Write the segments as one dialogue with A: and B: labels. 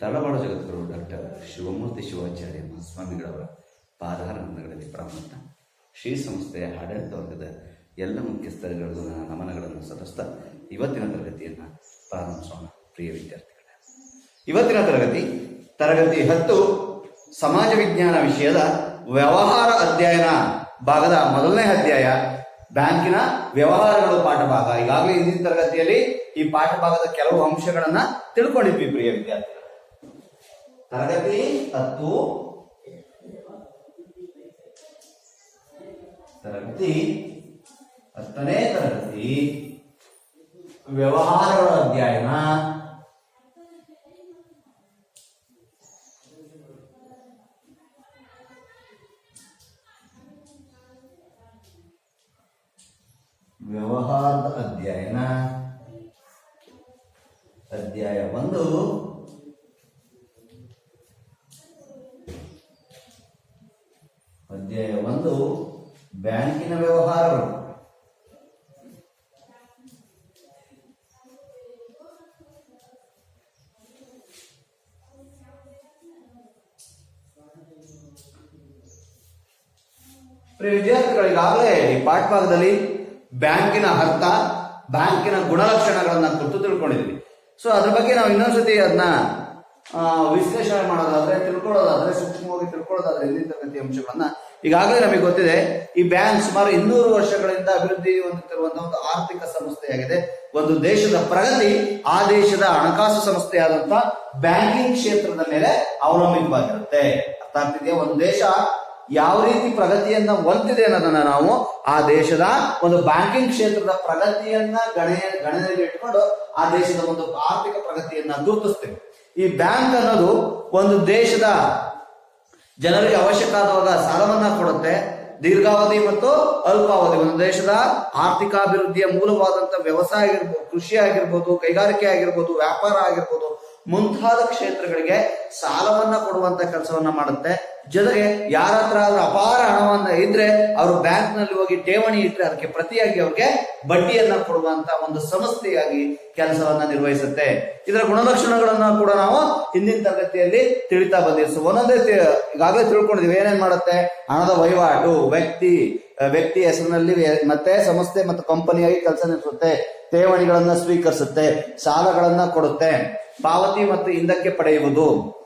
A: ತಳವಾಡ ಜಗದ್ಗುರು doctor Shivamurthy Shivacharya ಮಹಾಸ್ವಾಮಿಗಳವರ ಪಾದಾರಂಭಗಳಲ್ಲಿ ಪ್ರಾಮುಖ್ಯ. ಶ್ರೀ ಸಂಸ್ಥೆಯ ಆಡಳಿತ ವರ್ಗದ ಎಲ್ಲ ಮುಖ್ಯಸ್ಥರುಗಳಿಗೂ ನನ್ನ ನಮನಗಳನ್ನು ಸಲ್ಲಿಸ್ತಾ ಇವತ್ತಿನ ತರಗತಿಯನ್ನು ಪ್ರಾರಂಭಿಸೋಣ ಪ್ರಿಯ ವಿದ್ಯಾರ್ಥಿಗಳೇ. ಇವತ್ತಿನ ತರಗತಿ ತರಗತಿ ಹತ್ತು, ಸಮಾಜ ವಿಜ್ಞಾನ ವಿಷಯದ ವ್ಯವಹಾರ ಅಧ್ಯಯನ ಭಾಗದ ಮೊದಲನೇ ಅಧ್ಯಾಯ. ಬ್ಯಾಂಕಿನ ವ್ಯವಹಾರಗಳು ಪಾಠ ಭಾಗ. ಈಗಾಗಲೇ ಹಿಂದಿನ ತರಗತಿಯಲ್ಲಿ ಈ ಪಾಠ ಭಾಗದ ಕೆಲವು ಅಂಶಗಳನ್ನ ತಿಳ್ಕೊಂಡಿದ್ವಿ, ಪ್ರಿಯ ವಿದ್ಯಾರ್ಥಿಗಳು. ತರಗತಿ ಹತ್ತು. ತರಗತಿ ಹತ್ತನೇ ತರಗತಿ. ವ್ಯವಹಾರಗಳ ಅಧ್ಯಯನ. ವ್ಯವಹಾರದ ಅಧ್ಯಯನ. ಈ ಭಾಗದಲ್ಲಿ ಬ್ಯಾಂಕಿನ ಅರ್ಥ, ಬ್ಯಾಂಕಿನ ಗುಣಲಕ್ಷಣಗಳನ್ನ ಕುರಿತು ತಿಳ್ಕೊಂಡಿದ್ವಿ. ಸೊ ಅದ್ರ ಬಗ್ಗೆ ನಾವು ಇನ್ನೊಂದ್ಸತಿ ಅದನ್ನ ವಿಶ್ಲೇಷಣೆ ಮಾಡೋದಾದ್ರೆ, ತಿಳ್ಕೊಳ್ಳೋದಾದ್ರೆ, ಸೂಕ್ಷ್ಮವಾಗಿ ತಿಳ್ಕೊಳ್ಳೋದಾದ್ರೆ ಹಿಂದಿನ ಅಂಶಗಳನ್ನ ಈಗಾಗಲೇ ನಮಗೆ ಗೊತ್ತಿದೆ. ಈ ಬ್ಯಾಂಕ್ ಸುಮಾರು ಇನ್ನೂರು ವರ್ಷಗಳಿಂದ ಅಭಿವೃದ್ಧಿ ಹೊಂದುತ್ತಿರುವಂತಹ ಒಂದು ಆರ್ಥಿಕ ಸಂಸ್ಥೆಯಾಗಿದೆ. ಒಂದು ದೇಶದ ಪ್ರಗತಿ, ಆ ದೇಶದ ಹಣಕಾಸು ಸಂಸ್ಥೆಯಾದಂತಹ ಬ್ಯಾಂಕಿಂಗ್ ಕ್ಷೇತ್ರದ ಮೇಲೆ ಅವಲಂಬಿತವಾಗಿರುತ್ತೆ. ಅರ್ಥ ಆಗ್ತಿದೆಯಾ ಒಂದು ದೇಶ ಯಾವ ರೀತಿ ಪ್ರಗತಿಯನ್ನ ಹೊಂದಿದೆ ಅನ್ನೋದನ್ನ ನಾವು ಆ ದೇಶದ ಒಂದು ಬ್ಯಾಂಕಿಂಗ್ ಕ್ಷೇತ್ರದ ಪ್ರಗತಿಯನ್ನ ಗಣನೆ ಗಣನೆಗೆ ಇಟ್ಕೊಂಡು ಆ ದೇಶದ ಒಂದು ಆರ್ಥಿಕ ಪ್ರಗತಿಯನ್ನ ಗುರುತಿಸ್ತೇವೆ. ಈ ಬ್ಯಾಂಕ್ ಅನ್ನೋದು ಒಂದು ದೇಶದ ಜನರಿಗೆ ಅವಶ್ಯಕ ಆದವಾಗ ಸಾಲವನ್ನ ಕೊಡುತ್ತೆ. ದೀರ್ಘಾವಧಿ ಮತ್ತು ಅಲ್ಪಾವಧಿ. ಒಂದು ದೇಶದ ಆರ್ಥಿಕಾಭಿವೃದ್ಧಿಯ ಮೂಲವಾದಂತ ವ್ಯವಸಾಯ ಆಗಿರ್ಬೋದು, ಕೃಷಿ ಆಗಿರ್ಬೋದು, ಕೈಗಾರಿಕೆ ಆಗಿರ್ಬೋದು, ವ್ಯಾಪಾರ ಆಗಿರ್ಬೋದು, ಮುಂತಾದ ಕ್ಷೇತ್ರಗಳಿಗೆ ಸಾಲವನ್ನ ಕೊಡುವಂತ ಕೆಲಸವನ್ನ ಮಾಡುತ್ತೆ. ಜೊತೆಗೆ ಯಾರ ಹತ್ರ ಆದ್ರೂ ಅಪಾರ ಹಣವನ್ನ ಇದ್ರೆ ಅವರು ಬ್ಯಾಂಕ್ನಲ್ಲಿ ಹೋಗಿ ಠೇವಣಿ ಇಟ್ಟರೆ ಅದಕ್ಕೆ ಪ್ರತಿಯಾಗಿ ಅವ್ರಿಗೆ ಬಡ್ಡಿಯನ್ನ ಕೊಡುವಂತ ಒಂದು ಸಂಸ್ಥೆಯಾಗಿ ಕೆಲಸವನ್ನ ನಿರ್ವಹಿಸುತ್ತೆ. ಇದರ ಗುಣಲಕ್ಷಣಗಳನ್ನ ಕೂಡ ನಾವು ಹಿಂದಿನ ತರಗತಿಯಲ್ಲಿ ತಿಳಿತಾ ಬಂದಿರ್ಸು ಒಂದೊಂದೇ ಈಗಾಗಲೇ ತಿಳ್ಕೊಂಡಿದೀವಿ. ಏನೇನ್ ಮಾಡುತ್ತೆ? ಹಣದ ವಹಿವಾಟು, ವ್ಯಕ್ತಿ ವ್ಯಕ್ತಿ ಹೆಸರಿನಲ್ಲಿ ಮತ್ತೆ ಸಂಸ್ಥೆ ಮತ್ತು ಕಂಪನಿಯಾಗಿ ಕೆಲಸ ನಿರ್ವಹಿಸುತ್ತೆ ಠೇವಣಿಗಳನ್ನ ಸ್ವೀಕರಿಸುತ್ತೆ. ಸಾಲಗಳನ್ನ ಕೊಡುತ್ತೆ. ಪಾವತಿ ಮತ್ತು ಹಿಂದಕ್ಕೆ ಪಡೆಯುವುದು.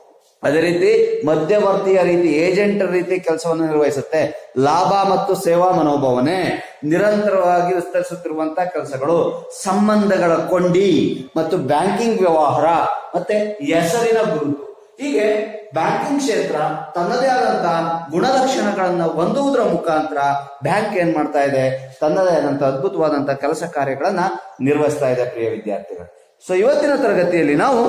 A: ಅದೇ ರೀತಿ ಮಧ್ಯವರ್ತಿಯ ರೀತಿ ಏಜೆಂಟ್ ರೀತಿ ಕೆಲಸವನ್ನು ನಿರ್ವಹಿಸುತ್ತೆ. ಲಾಭ ಮತ್ತು ಸೇವಾ ಮನೋಭಾವನೆ ನಿರಂತರವಾಗಿ ವಿಸ್ತರಿಸುತ್ತಿರುವಂತಹ ಕೆಲಸಗಳು. ಸಂಬಂಧಗಳ ಕೊಂಡಿ ಮತ್ತು ಬ್ಯಾಂಕಿಂಗ್ ವ್ಯವಹಾರ ಮತ್ತೆ ಹೆಸರಿನ ಗುರುತು. ಹೀಗೆ ಬ್ಯಾಂಕಿಂಗ್ ಕ್ಷೇತ್ರ ತನ್ನದೇ ಆದಂತಹ ಗುಣಲಕ್ಷಣಗಳನ್ನ ಹೊಂದುವುದರ ಮುಖಾಂತರ ಬ್ಯಾಂಕ್ ಏನ್ ಮಾಡ್ತಾ ಇದೆ? ತನ್ನದೇ ಆದಂತಹ ಅದ್ಭುತವಾದಂತಹ ಕೆಲಸ ಕಾರ್ಯಗಳನ್ನ ನಿರ್ವಹಿಸ್ತಾ ಇದೆ, ಪ್ರಿಯ ವಿದ್ಯಾರ್ಥಿಗಳು. ಸೊ ಇವತ್ತಿನ ತರಗತಿಯಲ್ಲಿ ನಾವು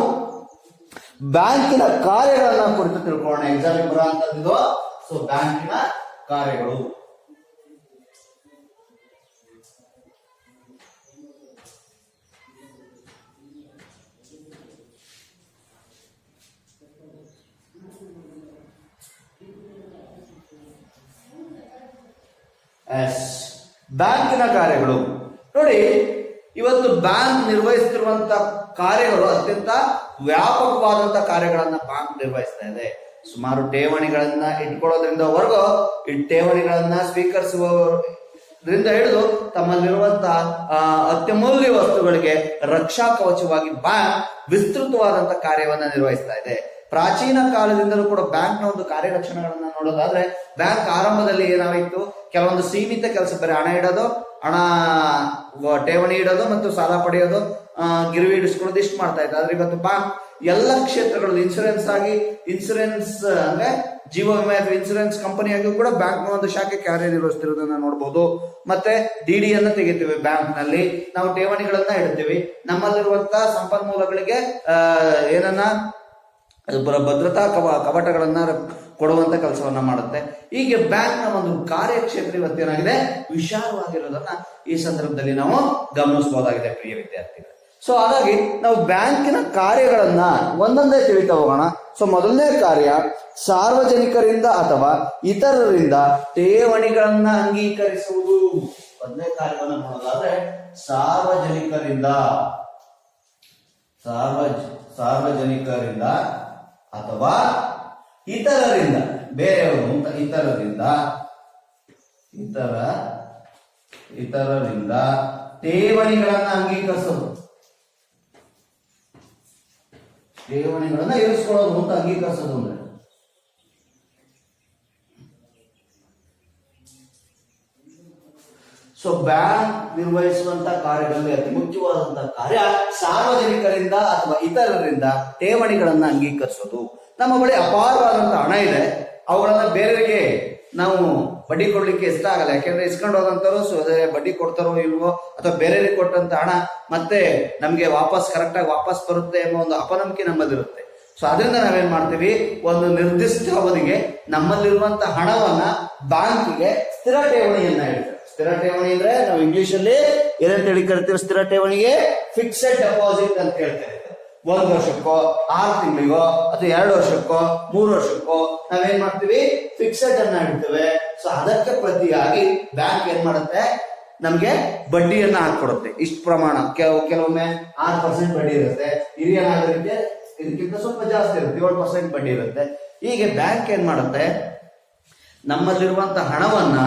A: ಬ್ಯಾಂಕಿನ ಕಾರ್ಯಗಳನ್ನ ಕುರಿತು ತಿಳ್ಕೊಳ್ಳೋಣ. ಎಕ್ಸಾಮ್ ಬರುವಂತದ್ದು. ಸೊ ಬ್ಯಾಂಕಿನ ಕಾರ್ಯಗಳು. ಎಸ್ ಬ್ಯಾಂಕಿನ ಕಾರ್ಯಗಳು. ನೋಡಿ ಇವತ್ತು ಬ್ಯಾಂಕ್ ನಿರ್ವಹಿಸುತ್ತಿರುವಂತ ಕಾರ್ಯಗಳು ಅತ್ಯಂತ ವ್ಯಾಪಕವಾದಂತ ಕಾರ್ಯಗಳನ್ನ ಬ್ಯಾಂಕ್ ನಿರ್ವಹಿಸ್ತಾ ಇದೆ. ಸುಮಾರು ಠೇವಣಿಗಳನ್ನ ಇಟ್ಕೊಳ್ಳೋದ್ರಿಂದ ಹೊರಗು ಈ ಠೇವಣಿಗಳನ್ನ ಸ್ವೀಕರಿಸುವವರಿಂದ ಹಿಡಿದು ತಮ್ಮಲ್ಲಿರುವಂತಹ ಅತ್ಯಮೂಲ್ಯ ವಸ್ತುಗಳಿಗೆ ರಕ್ಷಾ ಕವಚವಾಗಿ ಬ್ಯಾಂಕ್ ವಿಸ್ತೃತವಾದಂತ ಕಾರ್ಯವನ್ನ ನಿರ್ವಹಿಸ್ತಾ ಇದೆ. ಪ್ರಾಚೀನ ಕಾಲದಿಂದಲೂ ಕೂಡ ಬ್ಯಾಂಕ್ನ ಒಂದು ಕಾರ್ಯಲಕ್ಷಣಗಳನ್ನ ನೋಡೋದಾದ್ರೆ ಬ್ಯಾಂಕ್ ಆರಂಭದಲ್ಲಿ ಏನಾಗಿತ್ತು ಕೆಲವೊಂದು ಸೀಮಿತ ಕೆಲಸ ಬರೀ ಹಣ ಇಡೋದು ಹಣ ಠೇವಣಿ ಇಡೋದು ಮತ್ತು ಸಾಲ ಪಡೆಯೋದು ಗಿರಿವಿ ಇಡಿಸ್ಕೊಳ್ಳೋದು ಇಷ್ಟು ಮಾಡ್ತಾ ಇತ್ತು ಆದ್ರೆ ಇವತ್ತು ಬಾ, ಎಲ್ಲ ಕ್ಷೇತ್ರಗಳಲ್ಲಿ ಇನ್ಸೂರೆನ್ಸ್ ಆಗಿ ಇನ್ಸೂರೆನ್ಸ್ ಅಂದ್ರೆ ಜೀವ ವಿಮೆ ಅಥವಾ ಇನ್ಸೂರೆನ್ಸ್ ಕಂಪನಿಯಾಗಿ ಕೂಡ ಬ್ಯಾಂಕ್ ಒಂದು ಶಾಖೆ ಕಾರ್ಯನಿರ್ವಹಿಸ್ತಿರೋದನ್ನ ನೋಡಬಹುದು ಮತ್ತೆ ಡಿ ಅನ್ನ ತೆಗಿತೀವಿ ಬ್ಯಾಂಕ್ನಲ್ಲಿ. ನಾವು ಠೇವಣಿಗಳನ್ನ ಇಡ್ತೀವಿ. ನಮ್ಮಲ್ಲಿರುವಂತಹ ಸಂಪನ್ಮೂಲಗಳಿಗೆ ಏನನ್ನ ಭದ್ರತಾ ಕವ, ಕವಟಗಳನ್ನ ಕೊಡುವಂತ ಕೆಲಸವನ್ನ ಮಾಡುತ್ತೆ. ಹೀಗೆ ಬ್ಯಾಂಕ್ನ ಒಂದು ಕಾರ್ಯಕ್ಷೇತ್ರ ಇವತ್ತೇನಾಗಿದೆ ವಿಶಾಲವಾಗಿರೋದನ್ನ ಈ ಸಂದರ್ಭದಲ್ಲಿ ನಾವು ಗಮನಿಸಬಹುದಾಗಿದೆ ಪ್ರಿಯ ವಿದ್ಯಾರ್ಥಿಗಳು. ಸೊ ಹಾಗಾಗಿ ನಾವು ಬ್ಯಾಂಕಿನ ಕಾರ್ಯಗಳನ್ನ ಒಂದೊಂದೇ ತಿಳಿತಾ ಹೋಗೋಣ. ಸೊ ಮೊದಲನೇ ಕಾರ್ಯ ಸಾರ್ವಜನಿಕರಿಂದ ಅಥವಾ ಇತರರಿಂದ ಠೇವಣಿಗಳನ್ನ ಅಂಗೀಕರಿಸುವುದು. ಮೊದಲನೇ ಕಾರ್ಯವನ್ನ ನೋಡೋದಾದ್ರೆ ಸಾರ್ವಜನಿಕರಿಂದ, ಸಾರ್ವಜ, ಸಾರ್ವಜನಿಕರಿಂದ ಅಥವಾ ಇತರರಿಂದ, ಬೇರೆಯವರು ಅಂತ ಇತರರಿಂದ, ಇತರ, ಇತರರಿಂದ ಠೇವಣಿಗಳನ್ನ ಅಂಗೀಕರಿಸೋದು. ಠೇವಣಿಗಳನ್ನ ಇರಿಸ್ಕೊಳ್ಳೋದು ಅಂತ ಅಂಗೀಕರಿಸೋದು ಅಂದ್ರೆ. ಸೊ ಬ್ಯಾಂಕ್ ನಿರ್ವಹಿಸುವಂತ ಕಾರ್ಯಗಳಲ್ಲಿ ಅತಿ ಮುಖ್ಯವಾದಂತಹ ಕಾರ್ಯ ಸಾರ್ವಜನಿಕರಿಂದ ಅಥವಾ ಇತರರಿಂದ ಠೇವಣಿಗಳನ್ನ ಅಂಗೀಕರಿಸೋದು. ನಮ್ಮ ಬಳಿ ಅಪಾರವಾದಂಥ ಹಣ ಇದೆ. ಅವುಗಳನ್ನು ಬೇರೆಯವರಿಗೆ ನಾವು ಬಡ್ಡಿ ಕೊಡ್ಲಿಕ್ಕೆ ಇಷ್ಟ ಆಗಲ್ಲ. ಯಾಕೆಂದ್ರೆ ಇಸ್ಕೊಂಡು ಅದೇ ಬಡ್ಡಿ ಕೊಡ್ತಾರೋ ಇಲ್ವೋ, ಅಥವಾ ಬೇರೆಯವರಿಗೆ ಕೊಟ್ಟಂತ ಹಣ ಮತ್ತೆ ನಮಗೆ ವಾಪಸ್ ಕರೆಕ್ಟಾಗಿ ವಾಪಸ್ ಬರುತ್ತೆ ಎಂಬ ಒಂದು ಅಪನಂಬಿಕೆ ನಮ್ಮಲ್ಲಿರುತ್ತೆ ಸೊ ಅದರಿಂದ ನಾವೇನ್ ಮಾಡ್ತೀವಿ? ಒಂದು ನಿರ್ದಿಷ್ಟ ಅವಧಿಗೆ ನಮ್ಮಲ್ಲಿರುವಂತ ಹಣವನ್ನ ಬ್ಯಾಂಕಿಗೆ ಸ್ಥಿರ ಠೇವಣಿಯನ್ನ ಇಡ್ತೇವೆ ಸ್ಥಿರ ಠೇವಣಿ ಅಂದ್ರೆ ನಾವು ಇಂಗ್ಲಿಷ್ ಅಲ್ಲಿ ಏನಂತ ಹೇಳಿ ಕರಿತೀವಿ? ಸ್ಥಿರ ಠೇವಣಿಗೆ ಫಿಕ್ಸೆಡ್ ಡೆಪಾಸಿಟ್ ಅಂತ ಹೇಳ್ತೇವೆ. ಒಂದ್ ವರ್ಷಕ್ಕೋ, ಆರು ತಿಂಗಳಿಗೋ, ಅಥವಾ ಎರಡು ವರ್ಷಕ್ಕೋ, ಮೂರು ವರ್ಷಕ್ಕೋ ನಾವೇನ್ ಮಾಡ್ತೀವಿ? ಫಿಕ್ಸೆಡ್ ಅನ್ನ ಇಡ್ತೇವೆ. ಸೊ ಅದಕ್ಕೆ ಪ್ರತಿಯಾಗಿ ಬ್ಯಾಂಕ್ ಏನ್ ಮಾಡುತ್ತೆ? ನಮ್ಗೆ ಬಡ್ಡಿಯನ್ನ ಹಾಕೊಡುತ್ತೆ ಇಷ್ಟು ಪ್ರಮಾಣ. ಕೆಲವು, ಕೆಲವೊಮ್ಮೆ ಆರು ಪರ್ಸೆಂಟ್ ಬಡ್ಡಿ ಇರುತ್ತೆ. ಹಿರಿಯ ನಾಗರಿಕರಿಗೆ ಇದಕ್ಕಿಂತ ಸ್ವಲ್ಪ ಜಾಸ್ತಿ ಇರುತ್ತೆ. ಏಳು ಪರ್ಸೆಂಟ್ ಬಡ್ಡಿ ಇರುತ್ತೆ. ಹೀಗೆ ಬ್ಯಾಂಕ್ ಏನ್ ಮಾಡುತ್ತೆ? ನಮ್ಮಲ್ಲಿರುವಂತ ಹಣವನ್ನ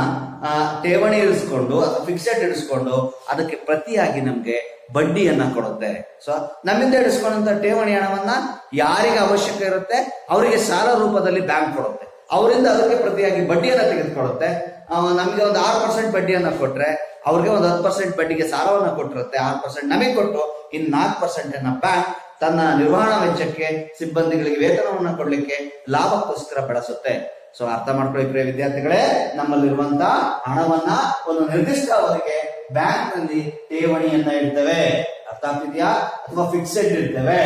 A: ಠೇವಣಿ ಇರಿಸ್ಕೊಂಡು ಅಥವಾ ಫಿಕ್ಸೆಡ್ ಇರಿಸ್ಕೊಂಡು ಅದಕ್ಕೆ ಪ್ರತಿಯಾಗಿ ನಮ್ಗೆ ಬಡ್ಡಿಯನ್ನ ಕೊಡುತ್ತೆ. ಸೊ ನಮ್ಮಿಂದ ಇಡಿಸ್ಕೊಂಡಂತ ಠೇವಣಿ ಹಣವನ್ನ ಯಾರಿಗೆ ಅವಶ್ಯಕ ಇರುತ್ತೆ, ಅವರಿಗೆ ಸಾಲ ರೂಪದಲ್ಲಿ ಬ್ಯಾಂಕ್ ಕೊಡುತ್ತೆ. ಅವರಿಂದ ಅದಕ್ಕೆ ಪ್ರತಿಯಾಗಿ ಬಡ್ಡಿಯನ್ನ ತೆಗೆದುಕೊಡುತ್ತೆ ನಮಗೆ ಒಂದು ಆರು ಪರ್ಸೆಂಟ್ ಬಡ್ಡಿಯನ್ನ ಕೊಟ್ರೆ, ಅವ್ರಿಗೆ ಒಂದು ಹತ್ತು ಪರ್ಸೆಂಟ್ ಬಡ್ಡಿಗೆ ಸಾಲವನ್ನ ಕೊಟ್ಟಿರುತ್ತೆ. ಆರು ಪರ್ಸೆಂಟ್ ನಮಗೆ ಕೊಟ್ಟು ಇನ್ ನಾಲ್ಕು ಪರ್ಸೆಂಟ್ ಅನ್ನ ಬ್ಯಾಂಕ್ ತನ್ನ ನಿರ್ವಹಣಾ ವೆಚ್ಚಕ್ಕೆ ಸಿಬ್ಬಂದಿಗಳಿಗೆ ವೇತನವನ್ನ ಕೊಡ್ಲಿಕ್ಕೆ ಲಾಭಕ್ಕೋಸ್ಕರ ಬಳಸುತ್ತೆ. ಸೊ ಅರ್ಥ ಮಾಡ್ಕೊಳ್ಳಿ ಪ್ರಿಯ ವಿದ್ಯಾರ್ಥಿಗಳೇ, ನಮ್ಮಲ್ಲಿರುವಂತ ಹಣವನ್ನ ಒಂದು ನಿರ್ದಿಷ್ಟ ಅವಧಿಗೆ ಬ್ಯಾಂಕ್ನಲ್ಲಿ ಠೇವಣಿಯನ್ನ ಇಡ್ತೇವೆ. ಅರ್ಥ ಆಗ್ತಿದ್ಯಾ? ಅಥವಾ ಫಿಕ್ಸೆಡ್ ಇರ್ತೇವೆ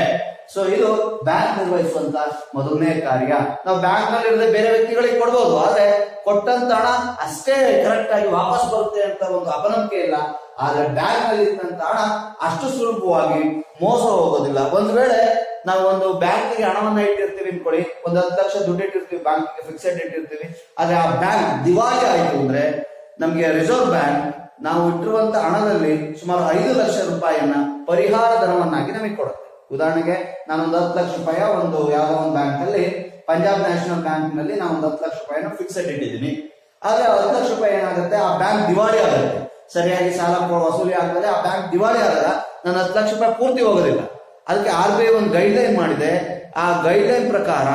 A: ಸೊ ಇದು ಬ್ಯಾಂಕ್ ನಿರ್ವಹಿಸುವಂತ ಮೊದಲನೇ ಕಾರ್ಯ. ನಾವು ಬ್ಯಾಂಕ್ನಲ್ಲಿ ಇರದೆ ಬೇರೆ ವ್ಯಕ್ತಿಗಳಿಗೆ ಕೊಡ್ಬೋದು, ಆದ್ರೆ ಕೊಟ್ಟಂತ ಹಣ ಅಷ್ಟೇ ಕರೆಕ್ಟ್ ಆಗಿ ವಾಪಸ್ ಬರುತ್ತೆ ಅಂತ ಒಂದು ಅಪನಂಬಿಕೆ ಇಲ್ಲ. ಆದ್ರೆ ಬ್ಯಾಂಕ್ನಲ್ಲಿ ಇದ್ದಂತ ಹಣ ಅಷ್ಟು ಸುಲಭವಾಗಿ ಮೋಸ ಹೋಗೋದಿಲ್ಲ. ಒಂದ್ ವೇಳೆ ನಾವು ಒಂದು ಬ್ಯಾಂಕಿಗೆ ಹಣವನ್ನ ಇಟ್ಟಿರ್ತೀವಿ ಅನ್ಕೊಳ್ಳಿ. ಒಂದು ಹತ್ತು ಲಕ್ಷ ದುಡ್ಡು ಇಟ್ಟಿರ್ತೀವಿ ಬ್ಯಾಂಕಿಗೆ ಫಿಕ್ಸೆಡ್ ಇಟ್ಟಿರ್ತೀವಿ. ಆದ್ರೆ ಆ ಬ್ಯಾಂಕ್ ದಿವಾಳಿ ಆಯ್ತು ಅಂದ್ರೆ ನಮ್ಗೆ ರಿಸರ್ವ್ ಬ್ಯಾಂಕ್ ನಾವು ಇಟ್ಟಿರುವಂತ ಹಣದಲ್ಲಿ ಸುಮಾರು ಐದು ಲಕ್ಷ ರೂಪಾಯಿಯನ್ನ ಪರಿಹಾರ ಧನವನ್ನಾಗಿ ನಮಗೆ ಕೊಡುತ್ತೆ. ಉದಾಹರಣೆಗೆ ನಾನು ಒಂದು ಹತ್ತು ಲಕ್ಷ ರೂಪಾಯಿ ಒಂದು ಯಾವ್ದೋ ಒಂದು ಬ್ಯಾಂಕ್ ಅಲ್ಲಿ ಪಂಜಾಬ್ ನ್ಯಾಷನಲ್ ಬ್ಯಾಂಕ್ನಲ್ಲಿ ನಾನು ಒಂದು ಹತ್ತು ಲಕ್ಷ ರೂಪಾಯಿನ ಫಿಕ್ಸೆಡ್ ಇಟ್ಟಿದ್ದೀನಿ ಆದ್ರೆ ಆ ಹತ್ತು ಲಕ್ಷ ರೂಪಾಯಿ ಏನಾಗುತ್ತೆ? ಆ ಬ್ಯಾಂಕ್ ದಿವಾಳಿ ಆಗುತ್ತೆ. ಸರಿಯಾಗಿ ಸಾಲ ವಸೂಲಿ ಆಗ್ತದೆ, ಆ ಬ್ಯಾಂಕ್ ದಿವಾಳಿ ಆದಾಗ ನನ್ನ ಹತ್ತು ಲಕ್ಷ ರೂಪಾಯಿ ಪೂರ್ತಿ ಹೋಗೋದಿಲ್ಲ. ಅದಕ್ಕೆ ಆರ್ ಬಿ ಐ ಒಂದು ಗೈಡ್ ಲೈನ್ ಮಾಡಿದೆ. ಆ ಗೈಡ್ ಲೈನ್ ಪ್ರಕಾರ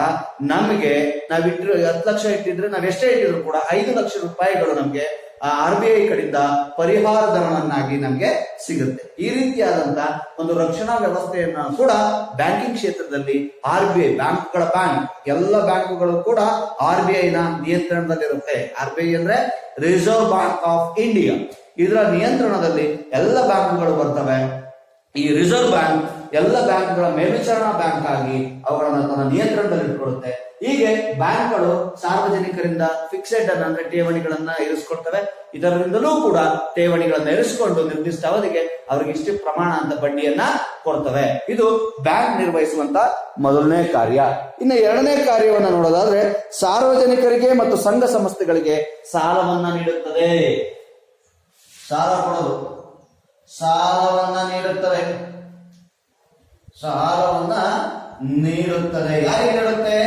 A: ನಮಗೆ ನಾವು ಇಟ್ಟಿರೋ ಹತ್ತು ಲಕ್ಷ ಇಟ್ಟಿದ್ರೆ ನಾವ್ ಎಷ್ಟೇ ಇಟ್ಟಿದ್ರು ಕೂಡ ಐದು ಲಕ್ಷ ರೂಪಾಯಿಗಳು ನಮ್ಗೆ ಆರ್ ಬಿ ಐ ಕಡೆಯಿಂದ ಪರಿಹಾರ ಧನವನ್ನಾಗಿ ನಮ್ಗೆ ಸಿಗುತ್ತೆ. ಈ ರೀತಿಯಾದಂತ ಒಂದು ರಕ್ಷಣಾ ವ್ಯವಸ್ಥೆಯನ್ನ ಕೂಡ ಬ್ಯಾಂಕಿಂಗ್ ಕ್ಷೇತ್ರದಲ್ಲಿ ಆರ್ ಬಿ ಐ ಬ್ಯಾಂಕ್ಗಳ ಬ್ಯಾಂಕ್, ಎಲ್ಲ ಬ್ಯಾಂಕುಗಳು ಕೂಡ ಆರ್ ಬಿ ಐ ನ ನಿಯಂತ್ರಣದಲ್ಲಿರುತ್ತೆ. ಆರ್ ಬಿ ಐ ಅಂದ್ರೆ ರಿಸರ್ವ್ ಬ್ಯಾಂಕ್ ಆಫ್ ಇಂಡಿಯಾ ಇದರ ನಿಯಂತ್ರಣದಲ್ಲಿ ಎಲ್ಲ ಬ್ಯಾಂಕುಗಳು ಬರ್ತವೆ. ಈ ರಿಸರ್ವ್ ಬ್ಯಾಂಕ್ ಎಲ್ಲ ಬ್ಯಾಂಕ್ಗಳ ಮೇಲ್ವಿಚಾರಣಾ ಬ್ಯಾಂಕ್ ಆಗಿ ಅವುಗಳನ್ನ ತನ್ನ ನಿಯಂತ್ರಣದಲ್ಲಿ ಇಟ್ಕೊಳ್ಳುತ್ತೆ. ಹೀಗೆ ಬ್ಯಾಂಕ್ಗಳು ಸಾರ್ವಜನಿಕರಿಂದ ಫಿಕ್ಸೆಡ್ ಅನ್ನ ಅಂದ್ರೆ ಠೇವಣಿಗಳನ್ನ ಇರಿಸ್ಕೊಳ್ತವೆ ಇದರಿಂದಲೂ ಕೂಡ ಠೇವಣಿಗಳನ್ನ ಇರಿಸಿಕೊಂಡು ನಿರ್ದಿಷ್ಟ ಅವಧಿಗೆ ಅವರಿಗೆ ಇಷ್ಟು ಪ್ರಮಾಣ ಅಂತ ಬಡ್ಡಿಯನ್ನ ಕೊಡ್ತವೆ. ಇದು ಬ್ಯಾಂಕ್ ನಿರ್ವಹಿಸುವಂತ ಮೊದಲನೇ ಕಾರ್ಯ. ಇನ್ನು ಎರಡನೇ ಕಾರ್ಯವನ್ನ ನೋಡೋದಾದ್ರೆ ಸಾರ್ವಜನಿಕರಿಗೆ ಮತ್ತು ಸಂಘ ಸಂಸ್ಥೆಗಳಿಗೆ ಸಾಲವನ್ನ ನೀಡುತ್ತದೆ. ಸಾಲ ಕೊಡೋದು ಸಾಲವನ್ನ ನೀಡುತ್ತದೆ ಸಾಲವನ್ನ ನೀಡುತ್ತದೆ. ಯಾರಿಗೆ ನೀಡುತ್ತೆ?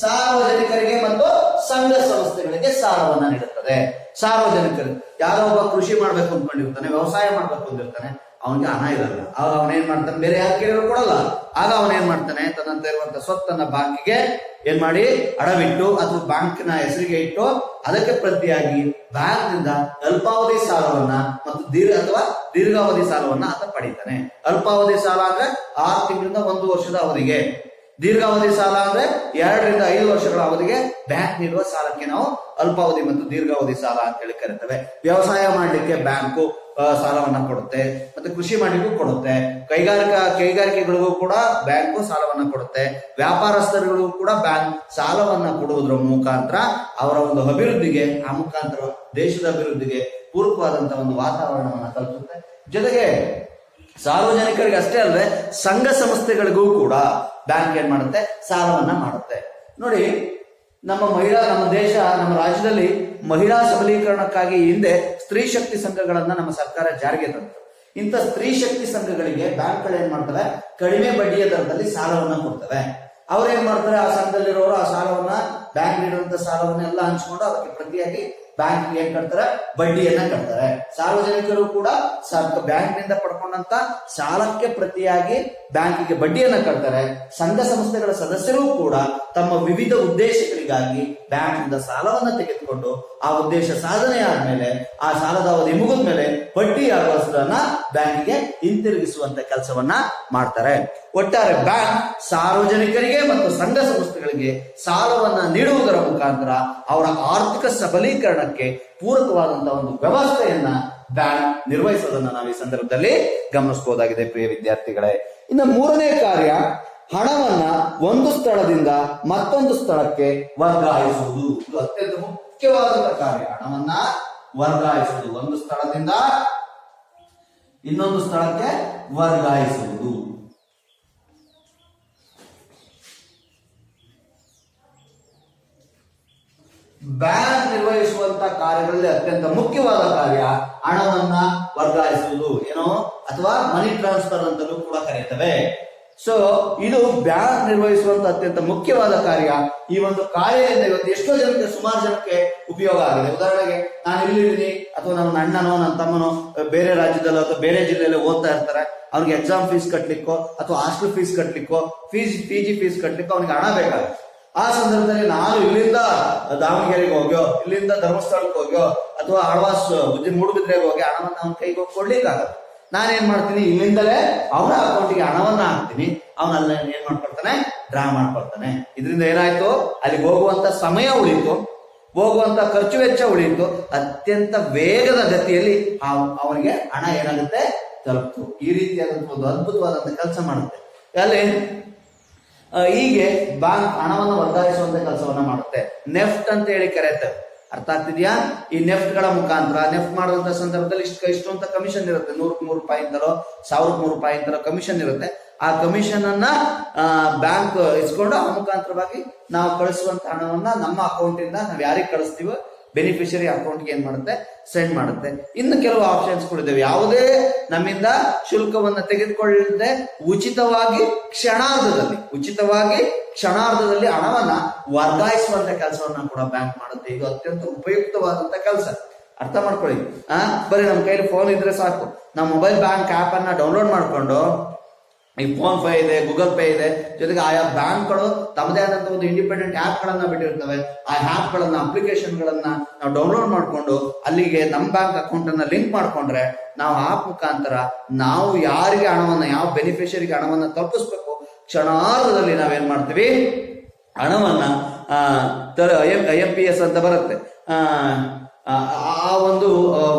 A: ಸಾರ್ವಜನಿಕರಿಗೆ ಮತ್ತು ಸಂಘ ಸಂಸ್ಥೆಗಳಿಗೆ ಸಾಲವನ್ನ ನೀಡುತ್ತದೆ. ಸಾರ್ವಜನಿಕರು ಯಾರೋ ಒಬ್ಬ ಕೃಷಿ ಮಾಡ್ಬೇಕು ಅಂದ್ಕೊಂಡಿರ್ತಾನೆ, ವ್ಯವಸಾಯ ಮಾಡ್ಬೇಕು ಅಂದಿರ್ತಾನೆ ಅವನಿಗೆ ಹಣ ಇರಲ್ಲ. ಆಗ ಅವನೇನ್ ಮಾಡ್ತಾನೆ? ಬೇರೆ ಯಾರು ಕೇಳಿದ್ರು ಕೊಡಲ್ಲ. ಆಗ ಅವನೇನ್ ಮಾಡ್ತಾನೆ? ತನ್ನಂತ ಇರುವಂತ ಸ್ವತ್ತನ್ನ ಬ್ಯಾಂಕಿಗೆ ಏನ್ ಮಾಡಿ ಅಡವಿಟ್ಟು ಅಥವಾ ನ ಹೆಸರಿಗೆ ಇಟ್ಟು ಅದಕ್ಕೆ ಪ್ರತಿಯಾಗಿ ಬ್ಯಾಂಕ್ನಿಂದ ಅಲ್ಪಾವಧಿ ಸಾಲವನ್ನ ಮತ್ತು ದೀರ್ಘ ಅಥವಾ ದೀರ್ಘಾವಧಿ ಸಾಲವನ್ನ ಆತ ಪಡಿತಾನೆ. ಅಲ್ಪಾವಧಿ ಸಾಲ ಅಂದ್ರೆ ಆರು ತಿಂಗಳಿಂದ ಒಂದು ವರ್ಷದ ಅವಧಿಗೆ. ದೀರ್ಘಾವಧಿ ಸಾಲ ಅಂದ್ರೆ ಎರಡರಿಂದ ಐದು ವರ್ಷಗಳ ಅವಧಿಗೆ ಬ್ಯಾಂಕ್ ನೀಡುವ ಸಾಲಕ್ಕೆ ನಾವು ಅಲ್ಪಾವಧಿ ಮತ್ತು ದೀರ್ಘಾವಧಿ ಸಾಲ ಅಂತ ಹೇಳಿ ಕರೀತೇವೆ. ವ್ಯವಸಾಯ ಮಾಡಲಿಕ್ಕೆ ಬ್ಯಾಂಕು ಸಾಲವನ್ನ ಕೊಡುತ್ತೆ ಮತ್ತೆ ಕೃಷಿ ಮಾಡಲಿಕ್ಕೂ ಕೊಡುತ್ತೆ. ಕೈಗಾರಿಕಾ, ಕೈಗಾರಿಕೆಗಳಿಗೂ ಕೂಡ ಬ್ಯಾಂಕು ಸಾಲವನ್ನ ಕೊಡುತ್ತೆ. ವ್ಯಾಪಾರಸ್ಥರುಗಳಿಗೂ ಕೂಡ ಬ್ಯಾಂಕ್ ಸಾಲವನ್ನ ಕೊಡುವುದರ ಮುಖಾಂತರ ಅವರ ಒಂದು ಅಭಿವೃದ್ಧಿಗೆ, ಆ ಮುಖಾಂತರ ದೇಶದ ಅಭಿವೃದ್ಧಿಗೆ ಪೂರಕವಾದಂತಹ ಒಂದು ವಾತಾವರಣವನ್ನ ಕಲ್ಪಿಸುತ್ತೆ ಜೊತೆಗೆ ಸಾರ್ವಜನಿಕರಿಗೆ ಅಷ್ಟೇ ಅಲ್ಲದೆ ಸಂಘ ಸಂಸ್ಥೆಗಳಿಗೂ ಕೂಡ ಬ್ಯಾಂಕ್ ಏನ್ ಮಾಡುತ್ತೆ? ಸಾಲವನ್ನ ಮಾಡುತ್ತೆ. ನೋಡಿ, ನಮ್ಮ ಮಹಿಳಾ, ನಮ್ಮ ದೇಶ, ನಮ್ಮ ರಾಜ್ಯದಲ್ಲಿ ಮಹಿಳಾ ಸಬಲೀಕರಣಕ್ಕಾಗಿ ಹಿಂದೆ ಸ್ತ್ರೀ ಶಕ್ತಿ ಸಂಘಗಳನ್ನ ನಮ್ಮ ಸರ್ಕಾರ ಜಾರಿಗೆ ತಂತು. ಇಂಥ ಸ್ತ್ರೀ ಶಕ್ತಿ ಸಂಘಗಳಿಗೆ ಬ್ಯಾಂಕ್ಗಳು ಏನ್ ಮಾಡ್ತವೆ? ಕಡಿಮೆ ಬಡ್ಡಿಯ ದರದಲ್ಲಿ ಸಾಲವನ್ನ ಕೊಡ್ತವೆ. ಅವ್ರೇನ್ ಮಾಡ್ತಾರೆ? ಆ ಸಂಘದಲ್ಲಿರೋರು ಆ ಸಾಲವನ್ನ ಬ್ಯಾಂಕ್ ನೀಡುವಂತ ಸಾಲವನ್ನೆಲ್ಲ ಹಂಚ್ಕೊಂಡು ಅದಕ್ಕೆ ಪ್ರತಿಯಾಗಿ ಬ್ಯಾಂಕ್ ಏನ್ ಕಟ್ತಾರೆ? ಬಡ್ಡಿಯನ್ನ ಕಟ್ತಾರೆ. ಸಾರ್ವಜನಿಕರು ಕೂಡ ಬ್ಯಾಂಕ್ನಿಂದ ಪಡ್ಕೊಂಡಂತ ಸಾಲಕ್ಕೆ ಪ್ರತಿಯಾಗಿ ಬ್ಯಾಂಕಿಗೆ ಬಡ್ಡಿಯನ್ನ ಕಟ್ತಾರೆ. ಸಂಘ ಸಂಸ್ಥೆಗಳ ಸದಸ್ಯರು ಕೂಡ ತಮ್ಮ ವಿವಿಧ ಉದ್ದೇಶಗಳಿಗಾಗಿ ಬ್ಯಾಂಕ್ನಿಂದ ಸಾಲವನ್ನ ತೆಗೆದುಕೊಂಡು ಆ ಉದ್ದೇಶ ಸಾಧನೆ ಆದ್ಮೇಲೆ, ಆ ಸಾಲದ ಅವಧಿ ಮುಗಿದ ಮೇಲೆ ಬಡ್ಡಿ ಆಗುವ ಬ್ಯಾಂಕಿಗೆ ಹಿಂತಿರುಗಿಸುವಂತ ಕೆಲಸವನ್ನ ಮಾಡ್ತಾರೆ. ಒಟ್ಟಾರೆ ಬ್ಯಾಂಕ್ ಸಾರ್ವಜನಿಕರಿಗೆ ಮತ್ತು ಸಂಘ ಸಂಸ್ಥೆಗಳಿಗೆ ಸಾಲವನ್ನ ನೀಡುವುದರ ಮುಖಾಂತರ ಅವರ ಆರ್ಥಿಕ ಸಬಲೀಕರಣಕ್ಕೆ ಪೂರಕವಾದಂತಹ ಒಂದು ವ್ಯವಸ್ಥೆಯನ್ನ ಬ್ಯಾಂಕ್ ನಿರ್ವಹಿಸೋದನ್ನ ನಾವು ಈ ಸಂದರ್ಭದಲ್ಲಿ ಗಮನಿಸಬಹುದಾಗಿದೆ, ಪ್ರಿಯ ವಿದ್ಯಾರ್ಥಿಗಳೇ. ಇನ್ನು ಮೂರನೇ ಕಾರ್ಯ, ಹಣವನ್ನ ಒಂದು ಸ್ಥಳದಿಂದ ಮತ್ತೊಂದು ಸ್ಥಳಕ್ಕೆ ವರ್ಗಾಯಿಸುವುದು. ಇದು ಅತ್ಯಂತ ಮುಖ್ಯವಾದಂತಹ ಕಾರ್ಯ. ಹಣವನ್ನ ವರ್ಗಾಯಿಸುವುದು. ಒಂದು ಸ್ಥಳದಿಂದ ಇನ್ನೊಂದು ಸ್ಥಳಕ್ಕೆ ವರ್ಗಾಯಿಸುವುದು. ಬ್ಯಾಂಕ್ ನಿರ್ವಹಿಸುವಂತ ಕಾರ್ಯಗಳಲ್ಲಿ ಅತ್ಯಂತ ಮುಖ್ಯವಾದ ಕಾರ್ಯ ಹಣವನ್ನ ವರ್ಗಾಯಿಸುವುದು, ಏನೋ? ಅಥವಾ ಮನಿ ಟ್ರಾನ್ಸ್ಫರ್ ಅಂತಲೂ ಕೂಡ ಕರೀತವೆ ಸೊ ಇದು ಬ್ಯಾಂಕ್ ನಿರ್ವಹಿಸುವಂತ ಅತ್ಯಂತ ಮುಖ್ಯವಾದ ಕಾರ್ಯ. ಈ ಒಂದು ಕಾರ್ಯದಿಂದ ಇವತ್ತು ಎಷ್ಟೋ ಜನಕ್ಕೆ, ಸುಮಾರು ಜನಕ್ಕೆ ಉಪಯೋಗ ಆಗಿದೆ. ಉದಾಹರಣೆಗೆ, ನಾನು ಇಲ್ಲಿದ್ದೀನಿ ಅಥವಾ ನನ್ನ ಅಣ್ಣನೋ ನನ್ನ ತಮ್ಮನೋ, ಬೇರೆ ರಾಜ್ಯದಲ್ಲೋ ಅಥವಾ ಬೇರೆ ಜಿಲ್ಲೆಯಲ್ಲಿ ಓದ್ತಾ ಇರ್ತಾರೆ. ಅವ್ರಿಗೆ ಎಕ್ಸಾಮ್ ಫೀಸ್ ಕಟ್ಲಿಕ್ಕೋ, ಅಥವಾ ಹಾಸ್ಟೆಲ್ ಫೀಸ್ ಕಟ್ಲಿಕ್ಕೋ ಫೀಸ್ ಪಿ ಜಿ ಫೀಸ್ ಕಟ್ಲಿಕ್ಕೋ, ಅವ್ನಿಗೆ ಹಣ ಬೇಕಾಗುತ್ತೆ. ಆ ಸಂದರ್ಭದಲ್ಲಿ ನಾನು ಇಲ್ಲಿಂದ ದಾವಣಗೆರೆಗೆ ಹೋಗ್ಯೋ, ಇಲ್ಲಿಂದ ಧರ್ಮಸ್ಥಳಕ್ಕೆ ಹೋಗ್ಯೋ, ಅಥವಾ ಆಳ್ವಾಸ್ ಮೂಡುಬಿದ್ರೆಗೆ ಹೋಗಿ ಹಣವನ್ನು ಅವನ ಕೈಗೆ ಹೋಗಿ ಕೊಡ್ಲಿಕ್ಕಾಗತ್ತೆ ನಾನೇನ್ ಮಾಡ್ತೀನಿ? ಇಲ್ಲಿಂದಲೇ ಅವನ ಅಕೌಂಟಿಗೆ ಹಣವನ್ನ ಹಾಕ್ತೀನಿ. ಅವನಲ್ಲ ಏನ್ ಮಾಡ್ಕೊಡ್ತಾನೆ ಡ್ರಾ ಮಾಡ್ಕೊಳ್ತಾನೆ. ಇದರಿಂದ ಏನಾಯ್ತು? ಅಲ್ಲಿಗೆ ಹೋಗುವಂತ ಸಮಯ ಉಳಿತು ಹೋಗುವಂತ ಖರ್ಚು ವೆಚ್ಚ ಉಳಿಯಿತು. ಅತ್ಯಂತ ವೇಗದ ಗತಿಯಲ್ಲಿ ಅವನಿಗೆ ಹಣ ಏನಾಗುತ್ತೆ? ತಲುಪ್ತು. ಈ ರೀತಿಯಾದಂತಹ ಒಂದು ಅದ್ಭುತವಾದಂತ ಕೆಲಸ ಮಾಡುತ್ತೆ. ಅಲ್ಲಿ ಹೀಗೆ ಬ್ಯಾಂಕ್ ಹಣವನ್ನು ವರ್ಗಾಯಿಸುವಂತ ಕೆಲಸವನ್ನ ಮಾಡುತ್ತೆ. ನೆಫ್ಟ್ ಅಂತ ಹೇಳಿ ಕರೆಯುತ್ತೇವೆ ಅರ್ಥ ಆಗ್ತಿದ್ಯಾ? ಈ ನೆಫ್ಟ್ಗಳ ಮುಖಾಂತರ, ನೆಫ್ಟ್ ಮಾಡುವಂತ ಸಂದರ್ಭದಲ್ಲಿ ಇಷ್ಟು ಇಷ್ಟು ಅಂತ ಕಮಿಷನ್ ಇರುತ್ತೆ. ನೂರಕ್ಕೆ ಮೂರು ರೂಪಾಯಿ ಅಂತಲೋ ಸಾವಿರದ ಮೂರು ರೂಪಾಯಿ ಅಂತಲೋ ಕಮಿಷನ್ ಇರುತ್ತೆ. ಆ ಕಮಿಷನ್ ಅನ್ನ ಬ್ಯಾಂಕ್ ಇಸ್ಕೊಂಡು ಆ ಮುಖಾಂತರವಾಗಿ ನಾವು ಕಳಿಸುವಂತ ಹಣವನ್ನ ನಮ್ಮ ಅಕೌಂಟ್ ಇಂದ ನಾವು ಯಾರಿಗೆ ಕಳಿಸ್ತೀವೋ ಬೆನಿಫಿಷರಿ ಅಕೌಂಟ್ಗೆ ಏನ್ ಮಾಡುತ್ತೆ? ಸೆಂಡ್ ಮಾಡುತ್ತೆ. ಇನ್ನು ಕೆಲವು ಆಪ್ಷನ್ಸ್ ಕೊಡಿದ್ದೇವೆ ಯಾವುದೇ ನಮ್ಮಿಂದ ಶುಲ್ಕವನ್ನ ತೆಗೆದುಕೊಳ್ಳದೆ ಉಚಿತವಾಗಿ ಕ್ಷಣಾರ್ಧದಲ್ಲಿ ಉಚಿತವಾಗಿ ಕ್ಷಣಾರ್ಧದಲ್ಲಿ ಹಣವನ್ನ ವರ್ಗಾಯಿಸುವಂತ ಕೆಲಸವನ್ನ ಕೂಡ ಬ್ಯಾಂಕ್ ಮಾಡುತ್ತೆ. ಇದು ಅತ್ಯಂತ ಉಪಯುಕ್ತವಾದಂತ ಕೆಲಸ. ಅರ್ಥ ಮಾಡ್ಕೊಳ್ಳಿ. ಆ, ಬರೀ ನಮ್ಮ ಕೈಲಿ ಫೋನ್ ಇದ್ರೆ ಸಾಕು. ನಮ್ಮ ಮೊಬೈಲ್ ಬ್ಯಾಂಕ್ ಆಪ್ ಅನ್ನ ಡೌನ್ಲೋಡ್ ಮಾಡ್ಕೊಂಡು ಈ ಫೋನ್ ಪೇ ಇದೆ ಗೂಗಲ್ ಪೇ ಇದೆ, ಜೊತೆಗೆ ಆಯಾ ಬ್ಯಾಂಕ್ಗಳು ತಮ್ಮದೇ ಆದಂತಹ ಒಂದು ಇಂಡಿಪೆಂಡೆಂಟ್ ಆಪ್ ಗಳನ್ನ ಬಿಟ್ಟಿರ್ತವೆ. ಆ ಆಪ್ ಗಳನ್ನ ಅಪ್ಲಿಕೇಶನ್ ಗಳನ್ನ ನಾವು ಡೌನ್ಲೋಡ್ ಮಾಡ್ಕೊಂಡು ಅಲ್ಲಿಗೆ ನಮ್ಮ ಬ್ಯಾಂಕ್ ಅಕೌಂಟ್ ಅನ್ನ ಲಿಂಕ್ ಮಾಡ್ಕೊಂಡ್ರೆ ನಾವು ಆಪ್ ಮುಖಾಂತರ ನಾವು ಯಾರಿಗೆ ಹಣವನ್ನ, ಯಾವ ಬೆನಿಫಿಷರಿಗೆ ಹಣವನ್ನ ತಲುಪಿಸ್ಬೇಕು, ಕ್ಷಣಾರ್ಧದಲ್ಲಿ ನಾವೇನ್ ಮಾಡ್ತೀವಿ? ಹಣವನ್ನ ಎಂ ಪಿ ಎಸ್ ಅಂತ ಬರುತ್ತೆ. ಆ, ಒಂದು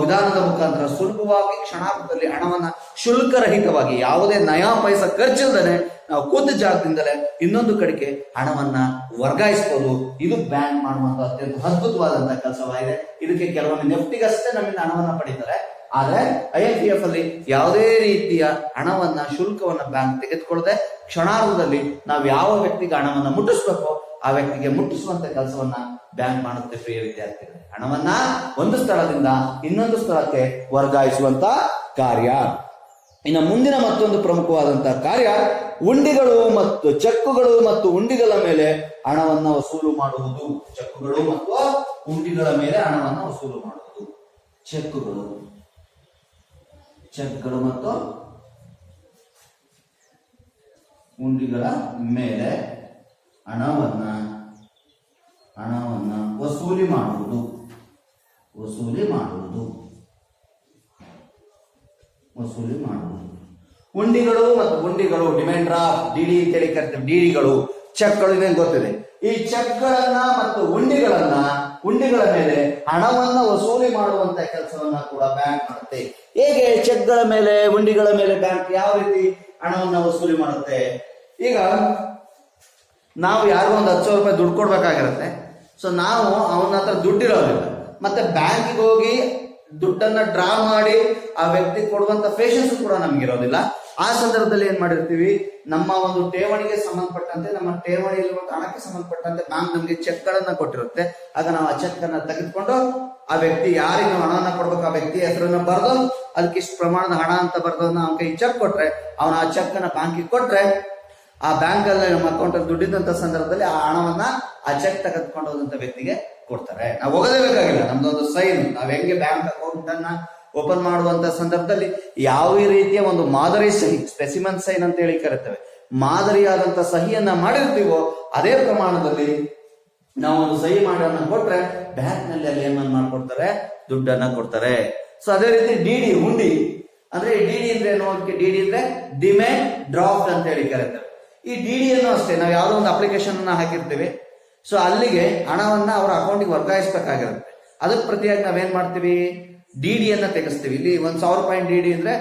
A: ವಿಧಾನದ ಮುಖಾಂತರ ಸುಲಭವಾಗಿ ಕ್ಷಣಾರ್ಧದಲ್ಲಿ ಹಣವನ್ನ ಶುಲ್ಕರಹಿತವಾಗಿ ಯಾವುದೇ ನಯಾ ಪೈಸ ಖರ್ಚಿಲ್ಲದೆ ನಾವು ಕೂತ ಜಾಗದಿಂದಲೇ ಇನ್ನೊಂದು ಕಡೆಗೆ ಹಣವನ್ನ ವರ್ಗಾಯಿಸಬಹುದು ಇದು ಬ್ಯಾಂಕ್ ಮಾಡುವಂತ ಅತ್ಯಂತ ಅದ್ಭುತವಾದಂತಹ ಕೆಲಸವಾಗಿದೆ. ಇದಕ್ಕೆ ಕೆಲವೊಮ್ಮೆ ನೆಫ್ಟಿಗಷ್ಟೇ ನಮ್ಮಿಂದ ಹಣವನ್ನ ಪಡೀತಾರೆ. ಆದ್ರೆ ಐ ಎಫ್ ಪಿ ಎಫ್ ಅಲ್ಲಿ ಯಾವುದೇ ರೀತಿಯ ಹಣವನ್ನ ಶುಲ್ಕವನ್ನ ಬ್ಯಾಂಕ್ ತೆಗೆದುಕೊಳ್ಳದೆ ಕ್ಷಣಾರ್ಧದಲ್ಲಿ ನಾವು ಯಾವ ವ್ಯಕ್ತಿಗೆ ಹಣವನ್ನ ಮುಟ್ಟಿಸ್ಬೇಕು ಆ ವ್ಯಕ್ತಿಗೆ ಮುಟ್ಟಿಸುವಂತ ಕೆಲಸವನ್ನ ಬ್ಯಾಂಕ್ ಮಾಡುತ್ತೆ ಪ್ರಿಯ ವಿದ್ಯಾರ್ಥಿಗಳೇ. ಹಣವನ್ನ ಒಂದು ಸ್ಥಳದಿಂದ ಇನ್ನೊಂದು ಸ್ಥಳಕ್ಕೆ ವರ್ಗಾಯಿಸುವಂತ ಕಾರ್ಯ. ಇನ್ನು ಮುಂದಿನ ಮತ್ತೊಂದು ಪ್ರಮುಖವಾದಂತಹ ಕಾರ್ಯ, ಉಂಡಿಗಳು ಮತ್ತು ಚೆಕ್ಕುಗಳು ಮತ್ತು ಉಂಡಿಗಳ ಮೇಲೆ ಹಣವನ್ನು ವಸೂಲು ಮಾಡುವುದು. ಚೆಕ್ಕುಗಳು ಮತ್ತು ಉಂಡಿಗಳ ಮೇಲೆ ಹಣವನ್ನು ವಸೂಲು ಮಾಡುವುದು. ಚೆಕ್ಕುಗಳು. ಚೆಕ್ಗಳು ಮತ್ತು ಉಂಡಿಗಳ ಮೇಲೆ ಹಣವನ್ನ ಹಣವನ್ನ ವಸೂಲಿ ಮಾಡುವುದು. ವಸೂಲಿ ಮಾಡುವುದು. ವಸೂಲಿ ಮಾಡುವುದು. ಹುಂಡಿಗಳು ಮತ್ತು ಹುಂಡಿಗಳು ಡಿಮ್ಯಾಂಡ್ ಡ್ರಾಫ್ಟ್ ಡಿಡಿ ಅಂತೇಳಿ ಕರಿತೇವೆ ಡಿಡಿಗಳು ಚೆಕ್ಗಳು ಇದೆ ಗೊತ್ತಿದೆ. ಈ ಚೆಕ್ಗಳನ್ನ ಮತ್ತು ಹುಂಡಿಗಳನ್ನ ಹುಂಡಿಗಳ ಮೇಲೆ ಹಣವನ್ನ ವಸೂಲಿ ಮಾಡುವಂತ ಕೆಲಸವನ್ನ ಕೂಡ ಬ್ಯಾಂಕ್ ಮಾಡುತ್ತೆ. ಹೇಗೆ ಚೆಕ್ಗಳ ಮೇಲೆ ಹುಂಡಿಗಳ ಮೇಲೆ ಬ್ಯಾಂಕ್ ಯಾವ ರೀತಿ ಹಣವನ್ನ ವಸೂಲಿ ಮಾಡುತ್ತೆ? ಈಗ ನಾವು ಯಾರಿಗೋ ಒಂದು ಹತ್ತು ಸಾವಿರ ರೂಪಾಯಿ ದುಡ್ಡು ಕೊಡ್ಬೇಕಾಗಿರುತ್ತೆ. ಸೊ ನಾವು ಅವನ ಹತ್ರ ದುಡ್ಡಿರೋದಿಲ್ಲ. ಮತ್ತೆ ಬ್ಯಾಂಕಿಗೆ ಹೋಗಿ ದುಡ್ಡನ್ನ ಡ್ರಾ ಮಾಡಿ ಆ ವ್ಯಕ್ತಿ ಕೊಡುವಂತ ಪೇಷನ್ಸ್ ಕೂಡ ನಮ್ಗಿರೋದಿಲ್ಲ. ಆ ಸಂದರ್ಭದಲ್ಲಿ ಏನ್ ಮಾಡಿರ್ತೀವಿ? ನಮ್ಮ ಒಂದು ಠೇವಣಿಗೆ ಸಂಬಂಧಪಟ್ಟಂತೆ, ನಮ್ಮ ಠೇವಣಿಯಲ್ಲಿರುವಂತ ಹಣಕ್ಕೆ ಸಂಬಂಧಪಟ್ಟಂತೆ ಬ್ಯಾಂಕ್ ನಮ್ಗೆ ಚೆಕ್ ಗಳನ್ನ ಕೊಟ್ಟಿರುತ್ತೆ. ಆಗ ನಾವು ಆ ಚೆಕ್ ಅನ್ನ ತೆಗೆದುಕೊಂಡು ಆ ವ್ಯಕ್ತಿ ಯಾರಿಗೆ ಹಣವನ್ನ ಕೊಡ್ಬೇಕು, ಆ ವ್ಯಕ್ತಿ ಹೆಸರನ್ನ ಬರೆದು, ಅದಕ್ಕೆ ಇಷ್ಟು ಪ್ರಮಾಣದ ಹಣ ಅಂತ ಬರೆದು ಅವ್ನಿಗೆ ಕೈ ಚೆಕ್ ಕೊಟ್ರೆ, ಅವನ ಆ ಚೆಕ್ ಅನ್ನ ಬ್ಯಾಂಕಿಗೆ ಕೊಟ್ರೆ ಆ ಬ್ಯಾಂಕ್ ಅಲ್ಲಿ ನಮ್ಮ ಅಕೌಂಟ್ ಅಲ್ಲಿ ದುಡ್ಡಿದ್ದಂತ ಸಂದರ್ಭದಲ್ಲಿ ಆ ಹಣವನ್ನ ಆ ಚೆಕ್ ತೆಗೆದುಕೊಂಡು ಹೋದಂತ ವ್ಯಕ್ತಿಗೆ ಕೊಡ್ತಾರೆ. ನಾವು ಹೋಗೋದೇ ಬೇಕಾಗಿಲ್ಲ. ನಮ್ದೊಂದು ಸೈನ್ ನಾವ್ ಹೆಂಗೆ ಬ್ಯಾಂಕ್ ಅಕೌಂಟ್ ಅನ್ನ ಓಪನ್ ಮಾಡುವಂತ ಸಂದರ್ಭದಲ್ಲಿ ಯಾವ ರೀತಿಯ ಒಂದು ಮಾದರಿ ಸಹಿ ಸ್ಪೆಸಿಮನ್ ಸೈನ್ ಅಂತ ಹೇಳಿ ಕರೀತೇವೆ ಮಾದರಿಯಾದಂತ ಸಹಿಯನ್ನ ಮಾಡಿರ್ತೀವೋ ಅದೇ ಪ್ರಮಾಣದಲ್ಲಿ ನಾವು ಒಂದು ಸಹಿ ಮಾಡೋಣ ಕೊಟ್ರೆ ಬ್ಯಾಂಕ್ನಲ್ಲಿ ಅಲ್ಲಿ ಏನನ್ನ ಮಾಡ್ಕೊಡ್ತಾರೆ? ದುಡ್ಡನ್ನ ಕೊಡ್ತಾರೆ. ಸೊ ಅದೇ ರೀತಿ ಡಿ ಡಿ ಹುಂಡಿ. ಅಂದ್ರೆ ಡಿಡಿ ಅಂದ್ರೆ ಏನು? ಡಿಡಿ ಅಂದ್ರೆ ಡಿಮೆ ಡ್ರಾಫ್ಟ್ ಅಂತ ಹೇಳಿ ಕರೀತಾರೆ ಈ ಡಿ ಅನ್ನು ಅಷ್ಟೇ, ನಾವು ಯಾವುದೋ ಒಂದು ಅಪ್ಲಿಕೇಶನ್ ಅನ್ನ ಹಾಕಿರ್ತೀವಿ. ಸೊ ಅಲ್ಲಿಗೆ ಹಣವನ್ನ ಅವರ ಅಕೌಂಟಿಗೆ ವರ್ಗಾಯಿಸಬೇಕಾಗಿರುತ್ತೆ. ಅದಕ್ಕೆ ಪ್ರತಿಯಾಗಿ ನಾವೇನ್ ಮಾಡ್ತೀವಿ? ಡಿ ಅನ್ನ ತೆಗೆಸ್ತೀವಿ. ಇಲ್ಲಿ ಒಂದ್ ಸಾವಿರ ರೂಪಾಯಿ ಡಿ ಡಿ ಅಂದ್ರೆ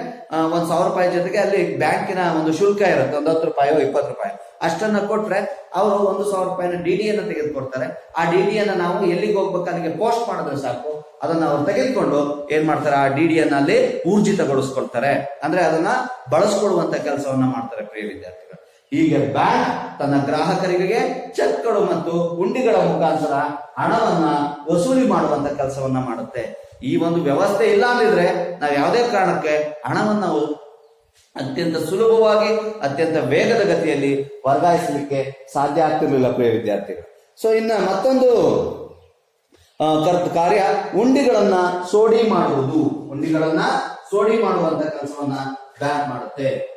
A: ಒಂದ್ ಸಾವಿರ ರೂಪಾಯಿ ಜೊತೆಗೆ ಅಲ್ಲಿ ಬ್ಯಾಂಕಿನ ಒಂದು ಶುಲ್ಕ ಇರುತ್ತೆ. ಒಂದು ಹತ್ತು ರೂಪಾಯೋ, ಇಪ್ಪತ್ತು ರೂಪಾಯಿ. ಅಷ್ಟನ್ನ ಕೊಟ್ರೆ ಅವರು ಒಂದು ಸಾವಿರ ರೂಪಾಯಿನ ಡಿ ಡಿ ಅನ್ನ ತೆಗೆದುಕೊಡ್ತಾರೆ. ಆ ಡಿ ಡಿ ಅನ್ನ ನಾವು ಎಲ್ಲಿಗೆ ಹೋಗ್ಬೇಕು? ಅಲ್ಲಿಗೆ ಪೋಸ್ಟ್ ಮಾಡಿದ್ರೆ ಸಾಕು. ಅದನ್ನ ಅವ್ರು ತೆಗೆದುಕೊಂಡು ಏನ್ ಮಾಡ್ತಾರೆ? ಆ ಡಿ ಡಿ ಅನ್ನ ಅಲ್ಲಿ ಊರ್ಜಿತಗೊಳಿಸ್ಕೊಡ್ತಾರೆ. ಅಂದ್ರೆ ಅದನ್ನ ಬಳಸ್ಕೊಡುವಂತ ಕೆಲಸವನ್ನ ಮಾಡ್ತಾರೆ, ಪ್ರಿಯ ವಿದ್ಯಾರ್ಥಿಗಳು. ಹೀಗೆ ಬ್ಯಾಂಕ್ ತನ್ನ ಗ್ರಾಹಕರಿಗೆ ಚೆಕ್ಗಳು ಮತ್ತು ಹುಂಡಿಗಳ ಮುಖಾಂತರ ಹಣವನ್ನ ವಸೂಲಿ ಮಾಡುವಂತ ಕೆಲಸವನ್ನ ಮಾಡುತ್ತೆ. ಈ ಒಂದು ವ್ಯವಸ್ಥೆ ಇಲ್ಲ ಅಂದಿದ್ರೆ ನಾವು ಯಾವುದೇ ಕಾರಣಕ್ಕೆ ಹಣವನ್ನ ಅತ್ಯಂತ ಸುಲಭವಾಗಿ, ಅತ್ಯಂತ ವೇಗದ ಗತಿಯಲ್ಲಿ ವರ್ಗಾಯಿಸಲಿಕ್ಕೆ ಸಾಧ್ಯ ಆಗ್ತಿರ್ಲಿಲ್ಲ ಪ್ರಿಯ ವಿದ್ಯಾರ್ಥಿಗಳು. ಸೊ ಇನ್ನ ಮತ್ತೊಂದು ಕಾರ್ಯ ಉಂಡಿಗಳನ್ನ ಸೋಡಿ ಮಾಡುವುದು. ಉಂಡಿಗಳನ್ನ ಸೋಡಿ ಮಾಡುವಂತ ಕೆಲಸವನ್ನ ಬ್ಯಾಂಕ್ ಮಾಡುತ್ತೆ.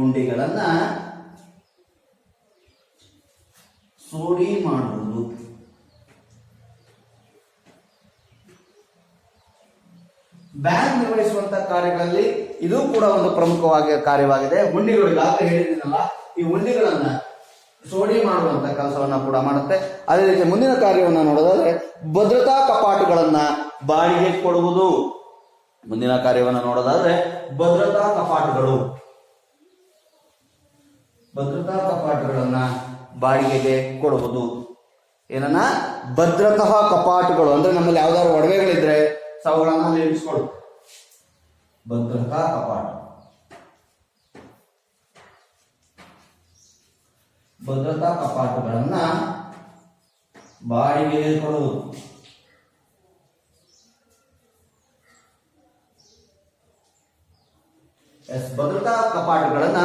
A: ಉಂಡಿಗಳನ್ನ ಸೋಡಿ ಮಾಡುವುದು. ಬ್ಯಾಂಕ್ ನಿರ್ವಹಿಸುವಂತಹ ಕಾರ್ಯಗಳಲ್ಲಿ ಇದು ಕೂಡ ಒಂದು ಪ್ರಮುಖವಾಗಿ ಕಾರ್ಯವಾಗಿದೆ. ಉಂಡಿಗಳು ಯಾಕೆ ಹೇಳಿದ್ದೀನಲ್ಲ ಈ ಉಂಡಿಗಳನ್ನ ಸೋಡಿ ಮಾಡುವಂತ ಕೆಲಸವನ್ನ ಕೂಡ ಮಾಡುತ್ತೆ. ಅದೇ ರೀತಿ ಮುಂದಿನ ಕಾರ್ಯವನ್ನ ನೋಡೋದಾದ್ರೆ ಭದ್ರತಾ ಕಪಾಟುಗಳನ್ನ ಬಾಡಿಗೆ ಕೊಡುವುದು. ಮುಂದಿನ ಕಾರ್ಯವನ್ನ ನೋಡೋದಾದ್ರೆ ಭದ್ರತಾ ಕಪಾಟುಗಳು. ಭದ್ರತಾ ಕಪಾಟುಗಳನ್ನ ಬಾಡಿಗೆಗೆ ಕೊಡುವುದು. ಏನನ್ನ? ಭದ್ರತಾ ಕಪಾಟುಗಳು. ಅಂದ್ರೆ ನಮ್ಮಲ್ಲಿ ಯಾವ್ದಾದ್ರು ಒಡವೆಗಳಿದ್ರೆ ಅವುಗಳನ್ನ ಅಲ್ಲಿ ಭದ್ರತಾ ಕಪಾಟ. ಭದ್ರತಾ ಕಪಾಟುಗಳನ್ನ ಬಾಡಿಗೆಗೆ ಕೊಡುವುದು. ಭದ್ರತಾ ಕಪಾಟುಗಳನ್ನ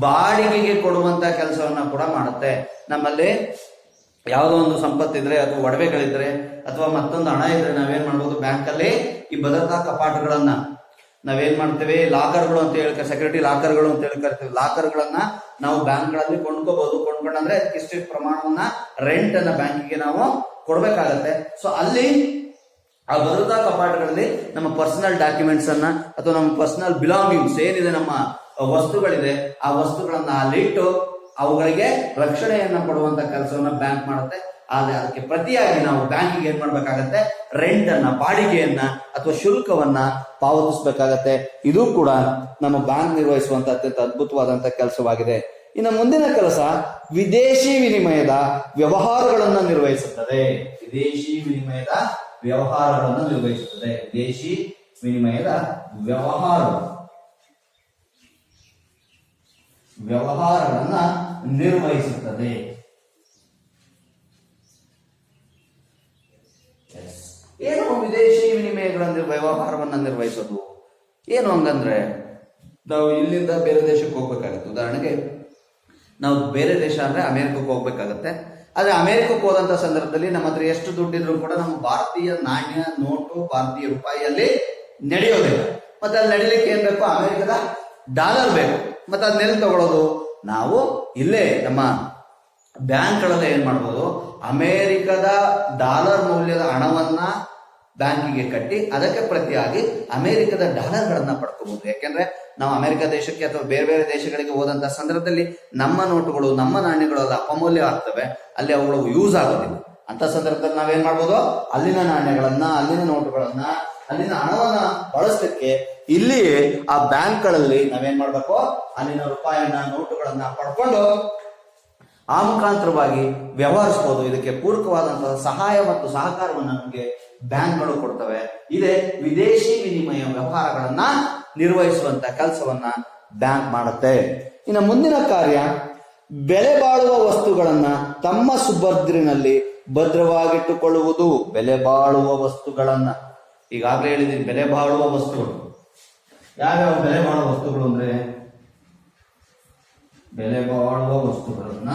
A: ಬಾಡಿಗೆಗೆ ಕೊಡುವಂತ ಕೆಲಸವನ್ನ ಕೂಡ ಮಾಡುತ್ತೆ. ನಮ್ಮಲ್ಲಿ ಯಾವುದೋ ಒಂದು ಸಂಪತ್ತಿದ್ರೆ ಅಥವಾ ಒಡವೆಗಳಿದ್ರೆ ಅಥವಾ ಮತ್ತೊಂದು ಹಣ ಇದ್ರೆ ನಾವೇನ್ ಮಾಡ್ಬೋದು? ಬ್ಯಾಂಕ್ ಅಲ್ಲಿ ಈ ಭದ್ರತಾ ಕಪಾಟುಗಳನ್ನ ನಾವೇನ್ ಮಾಡ್ತೇವೆ? ಲಾಕರ್ಗಳು ಅಂತ ಹೇಳಿ ಸೆಕ್ಯೂರಿಟಿ ಲಾಕರ್ಗಳು ಅಂತ ಹೇಳಿ ಕರಿತೀವಿ ಲಾಕರ್ಗಳನ್ನ ನಾವು ಬ್ಯಾಂಕ್ಗಳಲ್ಲಿ ಕೊಂಡ್ಕೋಬಹುದು ಕೊಂಡ್ಕೊಂಡ್ರೆ ಇಷ್ಟು ಪ್ರಮಾಣವನ್ನ ರೆಂಟ್ ಅನ್ನ ಬ್ಯಾಂಕಿಗೆ ನಾವು ಕೊಡ್ಬೇಕಾಗತ್ತೆ. ಸೊ ಅಲ್ಲಿ ಆ ಭದ್ರತಾ ಕಪಾಟಗಳಲ್ಲಿ ನಮ್ಮ ಪರ್ಸನಲ್ ಡಾಕ್ಯುಮೆಂಟ್ಸ್ ಅನ್ನ ಅಥವಾ ನಮ್ಮ ಪರ್ಸನಲ್ ಬಿಲಾಂಗಿಂಗ್ಸ್ ಏನಿದೆ, ನಮ್ಮ ವಸ್ತುಗಳಿದೆ, ಆ ವಸ್ತುಗಳನ್ನ ಅಲ್ಲಿಟ್ಟು ಅವುಗಳಿಗೆ ರಕ್ಷಣೆಯನ್ನ ಕೊಡುವಂತ ಕೆಲಸವನ್ನ ಬ್ಯಾಂಕ್ ಮಾಡುತ್ತೆ. ಆದ್ರೆ ಅದಕ್ಕೆ ಪ್ರತಿಯಾಗಿ ನಾವು ಬ್ಯಾಂಕಿಗೆ ಏನ್ ಮಾಡ್ಬೇಕಾಗತ್ತೆ? ರೆಂಟ್ ಅನ್ನ, ಬಾಡಿಗೆಯನ್ನ ಅಥವಾ ಶುಲ್ಕವನ್ನ ಪಾವತಿಸಬೇಕಾಗತ್ತೆ. ಇದು ಕೂಡ ನಮ್ಮ ಬ್ಯಾಂಕ್ ನಿರ್ವಹಿಸುವಂತ ಅತ್ಯಂತ ಅದ್ಭುತವಾದಂತ ಕೆಲಸವಾಗಿದೆ. ಇನ್ನು ಮುಂದಿನ ಕೆಲಸ ವಿದೇಶಿ ವಿನಿಮಯದ ವ್ಯವಹಾರಗಳನ್ನ ನಿರ್ವಹಿಸುತ್ತದೆ. ವಿದೇಶಿ ವಿನಿಮಯದ ವ್ಯವಹಾರಗಳನ್ನು ನಿರ್ವಹಿಸುತ್ತದೆ. ವಿದೇಶಿ ವಿನಿಮಯದ ವ್ಯವಹಾರ ವ್ಯವಹಾರವನ್ನ ನಿರ್ವಹಿಸುತ್ತದೆ. ಏನು ವಿದೇಶಿ ವಿನಿಮಯಗಳನ್ನು ವ್ಯವಹಾರವನ್ನ ನಿರ್ವಹಿಸೋದು? ಏನು ಹಂಗಂದ್ರೆ, ನಾವು ಇಲ್ಲಿಂದ ಬೇರೆ ದೇಶಕ್ಕೆ ಹೋಗ್ಬೇಕಾಗತ್ತೆ. ಉದಾಹರಣೆಗೆ, ನಾವು ಬೇರೆ ದೇಶ ಅಂದ್ರೆ ಅಮೆರಿಕಕ್ಕೆ ಹೋಗ್ಬೇಕಾಗತ್ತೆ. ಆದ್ರೆ ಅಮೆರಿಕಕ್ಕೆ ಹೋದಂಥ ಸಂದರ್ಭದಲ್ಲಿ ನಮ್ಮ ಹತ್ರ ಎಷ್ಟು ದುಡ್ಡಿದ್ರು ಕೂಡ ನಮ್ಮ ಭಾರತೀಯ ನಾಣ್ಯ, ನೋಟು, ಭಾರತೀಯ ರೂಪಾಯಿಯಲ್ಲಿ ನಡೆಯೋದಿಲ್ಲ. ಮತ್ತೆ ಅಲ್ಲಿ ನಡೀಲಿಕ್ಕೆ ಏನ್ ಬೇಕು ಅಮೆರಿಕದ ಡಾಲರ್ ಬೇಕು. ಮತ್ತೆ ಅದನ್ನೆಲ್ಲಿ ತಗೊಳ್ಳೋದು ನಾವು ಇಲ್ಲೇ ನಮ್ಮ ಬ್ಯಾಂಕ್ಗಳಲ್ಲಿ ಏನ್ ಮಾಡ್ಬೋದು? ಅಮೆರಿಕದ ಡಾಲರ್ ಮೌಲ್ಯದ ಹಣವನ್ನ ಬ್ಯಾಂಕಿಗೆ ಕಟ್ಟಿ ಅದಕ್ಕೆ ಪ್ರತಿಯಾಗಿ ಅಮೆರಿಕದ ಡಾಲರ್ಗಳನ್ನ ಪಡ್ಕೋಬಹುದು ಯಾಕೆಂದ್ರೆ ನಾವು ಅಮೆರಿಕ ದೇಶಕ್ಕೆ ಅಥವಾ ಬೇರೆ ಬೇರೆ ದೇಶಗಳಿಗೆ ಹೋದಂತ ಸಂದರ್ಭದಲ್ಲಿ ನಮ್ಮ ನೋಟುಗಳು, ನಮ್ಮ ನಾಣ್ಯಗಳು ಅದು ಅಪಮೌಲ್ಯ ಆಗ್ತವೆ, ಅಲ್ಲಿ ಅವುಗಳು ಯೂಸ್ ಆಗೋದಿಲ್ಲ. ಅಂತ ಸಂದರ್ಭದಲ್ಲಿ ನಾವೇನ್ ಮಾಡ್ಬೋದು? ಅಲ್ಲಿನ ನಾಣ್ಯಗಳನ್ನ, ಅಲ್ಲಿನ ನೋಟುಗಳನ್ನ, ಅಲ್ಲಿನ ಹಣವನ್ನ ಬಳಸಲಿಕ್ಕೆ ಇಲ್ಲಿ ಆ ಬ್ಯಾಂಕ್ಗಳಲ್ಲಿ ನಾವೇನ್ ಮಾಡ್ಬೇಕು? ಅಲ್ಲಿನ ರೂಪಾಯಿಯನ್ನ ನೋಟುಗಳನ್ನ ಪಡ್ಕೊಂಡು ಆ ಮುಖಾಂತರವಾಗಿ ವ್ಯವಹರಿಸಬಹುದು ಇದಕ್ಕೆ ಪೂರಕವಾದಂತಹ ಸಹಾಯ ಮತ್ತು ಸಹಕಾರವನ್ನು ನಮಗೆ ಬ್ಯಾಂಕ್ಗಳು ಕೊಡ್ತವೆ. ಇದೇ ವಿದೇಶಿ ವಿನಿಮಯ ವ್ಯವಹಾರಗಳನ್ನ ನಿರ್ವಹಿಸುವಂತ ಕೆಲಸವನ್ನ ಬ್ಯಾಂಕ್ ಮಾಡುತ್ತೆ. ಇನ್ನು ಮುಂದಿನ ಕಾರ್ಯ, ಬೆಲೆ ಬಾಳುವ ವಸ್ತುಗಳನ್ನ ತಮ್ಮ ಸುಭದ್ರಿನಲ್ಲಿ ಭದ್ರವಾಗಿಟ್ಟುಕೊಳ್ಳುವುದು. ಬೆಲೆ ಬಾಳುವ ವಸ್ತುಗಳನ್ನ. ಈಗಾಗಲೇ ಹೇಳಿದೀನಿ, ಬೆಲೆ ಬಾಳುವ ವಸ್ತುಗಳು. ಯಾವ್ಯಾವ ಬೆಲೆ ಬಾಳುವ ವಸ್ತುಗಳು ಅಂದ್ರೆ? ಬೆಲೆ ಬಾಳುವ ವಸ್ತುಗಳನ್ನ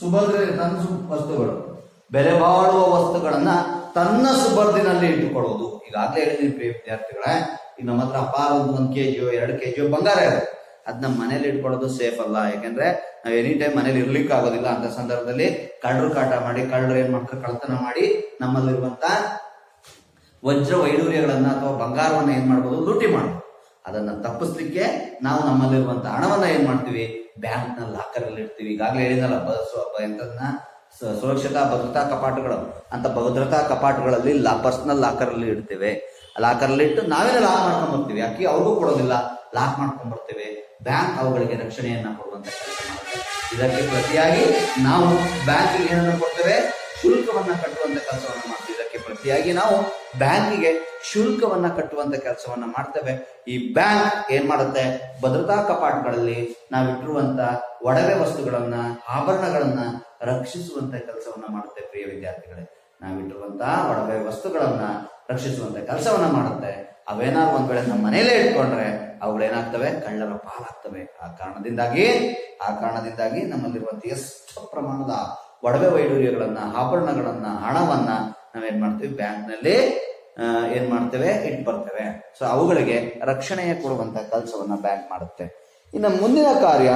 A: ಸುಭದ್ರ, ತನ್ನ ವಸ್ತುಗಳು. ಬೆಲೆ ಬಾಳುವ ವಸ್ತುಗಳನ್ನ ತನ್ನ ಸುಭದ್ರಿನಲ್ಲಿ ಇಟ್ಟುಕೊಳ್ಳುವುದು. ಈಗಾಗಲೇ ಹೇಳಿದೀನಿ ವಿದ್ಯಾರ್ಥಿಗಳೇ. ಈಗ ನಮ್ಮ ಹತ್ರ ಅಪಾರ ಒಂದು ಒಂದು ಕೆ ಜಿಯೋ ಎರಡು ಕೆ ಜಿಯೋ ಬಂಗಾರ ಇದೆ. ಅದನ್ನ ಮನೇಲಿ ಇಟ್ಕೊಳ್ಳೋದು ಸೇಫ್ ಅಲ್ಲ. ಯಾಕಂದ್ರೆ ನಾವ್ ಎನಿ ಟೈಮ್ ಮನೇಲಿ ಇರ್ಲಿಕ್ಕೆ ಆಗೋದಿಲ್ಲ ಅಂತ ಸಂದರ್ಭದಲ್ಲಿ ಕಳ್ಳರು ಕಾಟ ಮಾಡಿ, ಕಳ್ಳರು ಏನ್ ಮಾಡ್ತಾರೆ ಕಳ್ತನ ಮಾಡಿ ನಮ್ಮಲ್ಲಿರುವಂತ ವಜ್ರ ವೈಡೂರ್ಯಗಳನ್ನ ಅಥವಾ ಬಂಗಾರವನ್ನ ಏನ್ ಮಾಡ್ಬೋದು ಲೂಟಿ ಮಾಡ್ಬೋದು. ಅದನ್ನ ತಪ್ಪಿಸ್ಲಿಕ್ಕೆ ನಾವು ನಮ್ಮಲ್ಲಿರುವಂತ ಹಣವನ್ನ ಏನ್ ಮಾಡ್ತೀವಿ? ಬ್ಯಾಂಕ್ನ ಲಾಕರ್ ಅಲ್ಲಿ ಇಡ್ತೀವಿ. ಈಗಾಗಲೇ ಹೇಳಿದಲ್ಲ ಎಂತದನ್ನ ಸುರಕ್ಷತಾ, ಭದ್ರತಾ ಕಪಾಟುಗಳು. ಅಂತ ಭದ್ರತಾ ಕಪಾಟುಗಳಲ್ಲಿ ಲಾ ಪರ್ಸನಲ್ ಲಾಕರ್ ಅಲ್ಲಿ ಇಡ್ತೇವೆ. ಲಾಕರ್ ಅಲ್ಲಿ ಇಟ್ಟು ನಾವೇನೇ ಲಾಕ್ ಮಾಡ್ಕೊಂಡ್ ಬರ್ತೀವಿ. ಅಕ್ಕಿ ಅವ್ರಿಗೂ ಕೊಡೋದಿಲ್ಲ. ಲಾಕ್ ಮಾಡ್ಕೊಂಡ್ ಬರ್ತೇವೆ. ಬ್ಯಾಂಕ್ ಅವುಗಳಿಗೆ ರಕ್ಷಣೆಯನ್ನ ಕೊಡುವಂತ ಕೆಲಸ ಮಾಡುತ್ತೆ ಇದಕ್ಕೆ ಪ್ರತಿಯಾಗಿ ನಾವು ಬ್ಯಾಂಕಿಗೆ ಏನನ್ನ ಕೊಡ್ತೇವೆ, ಶುಲ್ಕವನ್ನ ಕಟ್ಟುವಂತ ಕೆಲಸವನ್ನ ಮಾಡ್ತೀವಿ. ಇದಕ್ಕೆ ಪ್ರತಿಯಾಗಿ ನಾವು ಬ್ಯಾಂಕಿಗೆ ಶುಲ್ಕವನ್ನ ಕಟ್ಟುವಂತ ಕೆಲಸವನ್ನ ಮಾಡ್ತೇವೆ. ಈ ಬ್ಯಾಂಕ್ ಏನ್ ಮಾಡುತ್ತೆ? ಭದ್ರತಾ ಕಪಾಟ್ಗಳಲ್ಲಿ ನಾವಿಟ್ಟಿರುವಂತ ಒಡವೆ ವಸ್ತುಗಳನ್ನ, ಆಭರಣಗಳನ್ನ ರಕ್ಷಿಸುವಂತ ಕೆಲಸವನ್ನ ಮಾಡುತ್ತೆ, ಪ್ರಿಯ ವಿದ್ಯಾರ್ಥಿಗಳೇ. ನಾವಿಟ್ಟಿರುವಂತಹ ಒಡವೆ ವಸ್ತುಗಳನ್ನ ರಕ್ಷಿಸುವಂತ ಕೆಲಸವನ್ನ ಮಾಡುತ್ತೆ. ಅವೇನಾದ್ರು ಒಂದ್ ವೇಳೆ ನಮ್ಮ ಮನೇಲೇ ಇಟ್ಕೊಂಡ್ರೆ ಅವುಗಳೇನಾಗ್ತವೆ ಕಳ್ಳರ ಪಾಲಾಗ್ತವೆ. ಆ ಕಾರಣದಿಂದಾಗಿ ಆ ಕಾರಣದಿಂದಾಗಿ ನಮ್ಮಲ್ಲಿರುವಂತ ಎಷ್ಟು ಪ್ರಮಾಣದ ಒಡವೆ ವೈಡೂರ್ಯಗಳನ್ನ ಆಭರಣಗಳನ್ನ ಹಣವನ್ನ ನಾವೇನ್ ಮಾಡ್ತೀವಿ ಬ್ಯಾಂಕ್ನಲ್ಲಿ ಆ, ಏನ್ ಮಾಡ್ತೇವೆ ಇಟ್ ಬರ್ತೇವೆ ಸೊ ಅವುಗಳಿಗೆ ರಕ್ಷಣೆಯ ಕೊಡುವಂತ ಕೆಲಸವನ್ನ ಬ್ಯಾಂಕ್ ಮಾಡುತ್ತೆ. ಇನ್ನು ಮುಂದಿನ ಕಾರ್ಯ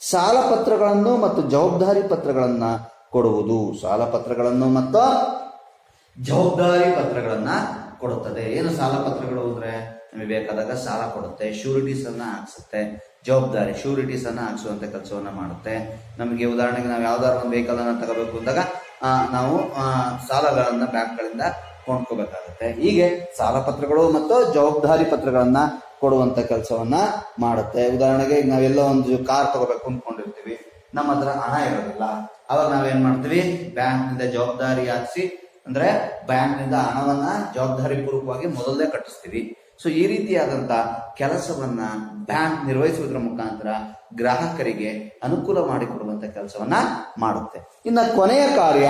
A: ಸಾಲ ಪತ್ರಗಳನ್ನು ಮತ್ತು ಜವಾಬ್ದಾರಿ ಪತ್ರಗಳನ್ನ ಕೊಡುವುದು. ಸಾಲ ಪತ್ರಗಳನ್ನು ಮತ್ತು ಜವಾಬ್ದಾರಿ ಪತ್ರಗಳನ್ನ ಕೊಡುತ್ತದೆ. ಏನು ಸಾಲ ಪತ್ರಗಳು ಅಂದ್ರೆ ನಮಗೆ ಬೇಕಾದಾಗ ಸಾಲ ಕೊಡುತ್ತೆ ಶ್ಯೂರಿಟೀಸ್ ಅನ್ನ ಹಾಕ್ಸುತ್ತೆ, ಜವಾಬ್ದಾರಿ ಶ್ಯೂರಿಟೀಸ್ ಅನ್ನ ಹಾಕ್ಸುವಂತ ಕೆಲಸವನ್ನ ಮಾಡುತ್ತೆ. ನಮಗೆ ಉದಾಹರಣೆಗೆ ನಾವು ಯಾವ್ದಾದ್ರು ಒಂದು ವೆಹಿಕಲ್ ಅನ್ನ ತಗೋಬೇಕು ಅಂದಾಗ ನಾವು ಸಾಲಗಳನ್ನ ಬ್ಯಾಂಕ್ಗಳಿಂದ ಕೊಂಡ್ಕೋಬೇಕಾಗುತ್ತೆ. ಹೀಗೆ ಸಾಲ ಪತ್ರಗಳು ಮತ್ತು ಜವಾಬ್ದಾರಿ ಪತ್ರಗಳನ್ನ ಕೊಡುವಂತ ಕೆಲಸವನ್ನ ಮಾಡುತ್ತೆ. ಉದಾಹರಣೆಗೆ ಈಗ ನಾವೆಲ್ಲೋ ಒಂದು ಕಾರ್ ತಗೋಬೇಕು ಅಂದ್ಕೊಂಡಿರ್ತೀವಿ, ನಮ್ಮ ಹತ್ರ ಹಣ ಇರೋದಿಲ್ಲ. ಅವಾಗ ನಾವೇನ್ ಮಾಡ್ತೀವಿ? ಬ್ಯಾಂಕ್ನಿಂದ ಜವಾಬ್ದಾರಿ ಹಾಕ್ಸಿ ಅಂದ್ರೆ ಬ್ಯಾಂಕ್ನಿಂದ ಹಣವನ್ನ ಜವಾಬ್ದಾರಿ ಪೂರ್ವಕವಾಗಿ ಮೊದಲೇ ಕಟ್ಟಿಸ್ತೀವಿ. ಸೊ ಈ ರೀತಿಯಾದಂತ ಕೆಲಸವನ್ನ ಬ್ಯಾಂಕ್ ನಿರ್ವಹಿಸುವುದರ ಮುಖಾಂತರ ಗ್ರಾಹಕರಿಗೆ ಅನುಕೂಲ ಮಾಡಿಕೊಡುವಂತ ಕೆಲಸವನ್ನ ಮಾಡುತ್ತೆ. ಇನ್ನ ಕೊನೆಯ ಕಾರ್ಯ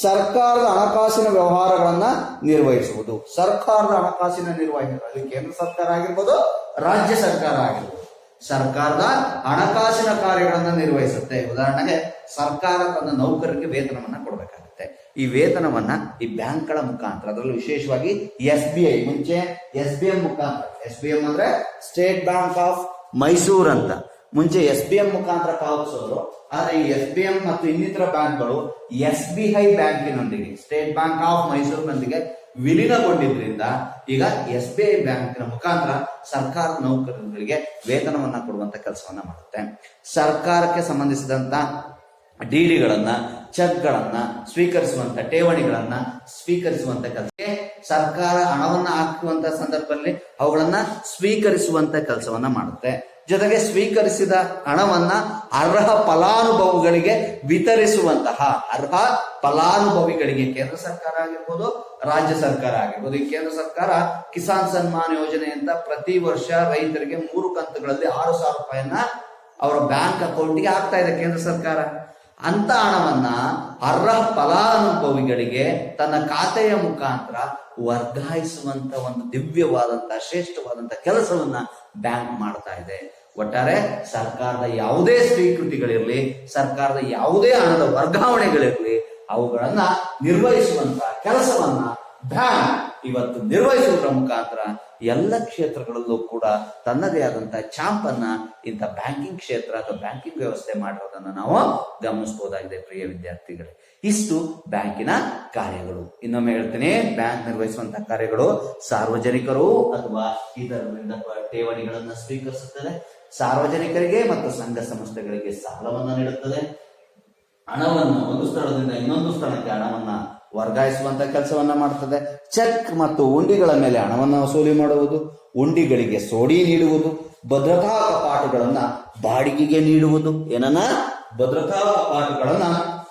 A: ಸರ್ಕಾರದ ಹಣಕಾಸಿನ ವ್ಯವಹಾರಗಳನ್ನ ನಿರ್ವಹಿಸುವುದು. ಸರ್ಕಾರದ ಹಣಕಾಸಿನ ನಿರ್ವಹಣೆ ಅದು ಕೇಂದ್ರ ಸರ್ಕಾರ ಆಗಿರ್ಬೋದು, ರಾಜ್ಯ ಸರ್ಕಾರ ಆಗಿರ್ಬೋದು. ಸರ್ಕಾರದ ಹಣಕಾಸಿನ ಕಾರ್ಯಗಳನ್ನ ನಿರ್ವಹಿಸುತ್ತೆ. ಉದಾಹರಣೆಗೆ ಸರ್ಕಾರ ತನ್ನ ನೌಕರರಿಗೆ ವೇತನವನ್ನ ಕೊಡಬೇಕಾಗುತ್ತೆ. ಈ ವೇತನವನ್ನ ಈ ಬ್ಯಾಂಕ್ಗಳ ಮುಖಾಂತರ, ಅದರಲ್ಲೂ ವಿಶೇಷವಾಗಿ ಎಸ್ ಬಿ ಐ, ಮುಂಚೆ ಎಸ್ ಬಿ ಎಂ ಮುಖಾಂತರ, ಎಸ್ ಬಿ ಎಂ ಅಂದ್ರೆ ಸ್ಟೇಟ್ ಬ್ಯಾಂಕ್ ಆಫ್ ಮೈಸೂರ್ ಅಂತ. ಮುಂಚೆ ಎಸ್ ಬಿ ಎಂ ಮುಖಾಂತರ ಪಾವತಿಸೋರು, ಆದ್ರೆ ಈ ಎಸ್ ಬಿ ಎಂ ಮತ್ತು ಇನ್ನಿತರ ಬ್ಯಾಂಕ್ಗಳು ಎಸ್ ಬಿ ಐ ಬ್ಯಾಂಕಿನೊಂದಿಗೆ ಸ್ಟೇಟ್ ಬ್ಯಾಂಕ್ ಆಫ್ ಮೈಸೂರಿನೊಂದಿಗೆ ವಿಲೀನಗೊಂಡಿದ್ರಿಂದ ಈಗ ಎಸ್ ಬಿ ಐ ಬ್ಯಾಂಕಿನ ಮುಖಾಂತರ ಸರ್ಕಾರ ನೌಕರರಿಗೆ ವೇತನವನ್ನ ಕೊಡುವಂತ ಕೆಲಸವನ್ನ ಮಾಡುತ್ತೆ. ಸರ್ಕಾರಕ್ಕೆ ಸಂಬಂಧಿಸಿದಂತ ಡಿಡಿಗಳನ್ನ ಚೆಕ್ಗಳನ್ನ ಸ್ವೀಕರಿಸುವಂತ, ಠೇವಣಿಗಳನ್ನ ಸ್ವೀಕರಿಸುವಂತ ಕೆಲಸಕ್ಕೆ ಸರ್ಕಾರ ಹಣವನ್ನ ಹಾಕುವಂತ ಸಂದರ್ಭದಲ್ಲಿ ಅವುಗಳನ್ನ ಸ್ವೀಕರಿಸುವಂತ ಕೆಲಸವನ್ನ ಮಾಡುತ್ತೆ. ಜೊತೆಗೆ ಸ್ವೀಕರಿಸಿದ ಹಣವನ್ನ ಅರ್ಹ ಫಲಾನುಭವಿಗಳಿಗೆ ವಿತರಿಸುವಂತಹ, ಅರ್ಹ ಫಲಾನುಭವಿಗಳಿಗೆ ಕೇಂದ್ರ ಸರ್ಕಾರ ಆಗಿರ್ಬೋದು, ರಾಜ್ಯ ಸರ್ಕಾರ ಆಗಿರ್ಬೋದು. ಈ ಕೇಂದ್ರ ಸರ್ಕಾರ ಕಿಸಾನ್ ಸನ್ಮಾನ್ ಯೋಜನೆ ಅಂತ ಪ್ರತಿ ವರ್ಷ ರೈತರಿಗೆ ಮೂರು ಕಂತುಗಳಲ್ಲಿ ಆರು ಸಾವಿರ ರೂಪಾಯಿಯನ್ನ ಅವರ ಬ್ಯಾಂಕ್ ಅಕೌಂಟ್ಗೆ ಹಾಕ್ತಾ ಇದೆ ಕೇಂದ್ರ ಸರ್ಕಾರ. ಅಂತ ಹಣವನ್ನ ಅರ್ಹ ಫಲಾನುಭವಿಗಳಿಗೆ ತನ್ನ ಖಾತೆಯ ಮುಖಾಂತರ ವರ್ಗಾಯಿಸುವಂತ ಒಂದು ದಿವ್ಯವಾದಂತ, ಶ್ರೇಷ್ಠವಾದಂತ ಕೆಲಸವನ್ನ ಬ್ಯಾಂಕ್ ಮಾಡ್ತಾ ಇದೆ. ಒಟ್ಟಾರೆ ಸರ್ಕಾರದ ಯಾವುದೇ ಸ್ವೀಕೃತಿಗಳಿರಲಿ, ಸರ್ಕಾರದ ಯಾವುದೇ ಹಣದ ವರ್ಗಾವಣೆಗಳಿರಲಿ, ಅವುಗಳನ್ನ ನಿರ್ವಹಿಸುವಂತ ಕೆಲಸವನ್ನ ಬ್ಯಾಂಕ್ ಇವತ್ತು ನಿರ್ವಹಿಸುವುದರ ಮುಖಾಂತರ ಎಲ್ಲ ಕ್ಷೇತ್ರಗಳಲ್ಲೂ ಕೂಡ ತನ್ನದೇ ಆದಂತಹ ಚಾಂಪನ್ನ ಇಂಥ ಬ್ಯಾಂಕಿಂಗ್ ಕ್ಷೇತ್ರ ಅಥವಾ ಬ್ಯಾಂಕಿಂಗ್ ವ್ಯವಸ್ಥೆ ಮಾಡುವುದನ್ನು ನಾವು ಗಮನಿಸಬಹುದಾಗಿದೆ ಪ್ರಿಯ ವಿದ್ಯಾರ್ಥಿಗಳೇ. ಇಷ್ಟು ಬ್ಯಾಂಕಿನ ಕಾರ್ಯಗಳು. ಇನ್ನೊಮ್ಮೆ ಹೇಳ್ತೇನೆ, ಬ್ಯಾಂಕ್ ನಿರ್ವಹಿಸುವಂತಹ ಕಾರ್ಯಗಳು ಸಾರ್ವಜನಿಕರು ಅಥವಾ ಇತರರಿಂದ ಠೇವಣಿಗಳನ್ನು ಸ್ವೀಕರಿಸುತ್ತದೆ, ಸಾರ್ವಜನಿಕರಿಗೆ ಮತ್ತು ಸಂಘ ಸಂಸ್ಥೆಗಳಿಗೆ ಸಾಲವನ್ನು ನೀಡುತ್ತದೆ. ಹಣವನ್ನು ಒಂದು ಸ್ಥಳದಿಂದ ಇನ್ನೊಂದು ಸ್ಥಳಕ್ಕೆ ಹಣವನ್ನ ವರ್ಗಾಯಿಸುವಂತ ಕೆಲಸವನ್ನ ಮಾಡ್ತದೆ. ಚೆಕ್ ಮತ್ತು ಉಂಡಿಗಳ ಮೇಲೆ ಹಣವನ್ನು ವಸೂಲಿ ಮಾಡುವುದು, ಉಂಡಿಗಳಿಗೆ ಸೋಡಿ ನೀಡುವುದು, ಭದ್ರತಾ ಕಪಾಟುಗಳನ್ನ ಬಾಡಿಗೆಗೆ ನೀಡುವುದು. ಏನನ್ನ? ಭದ್ರತಾ ಕಪಾಟುಗಳನ್ನ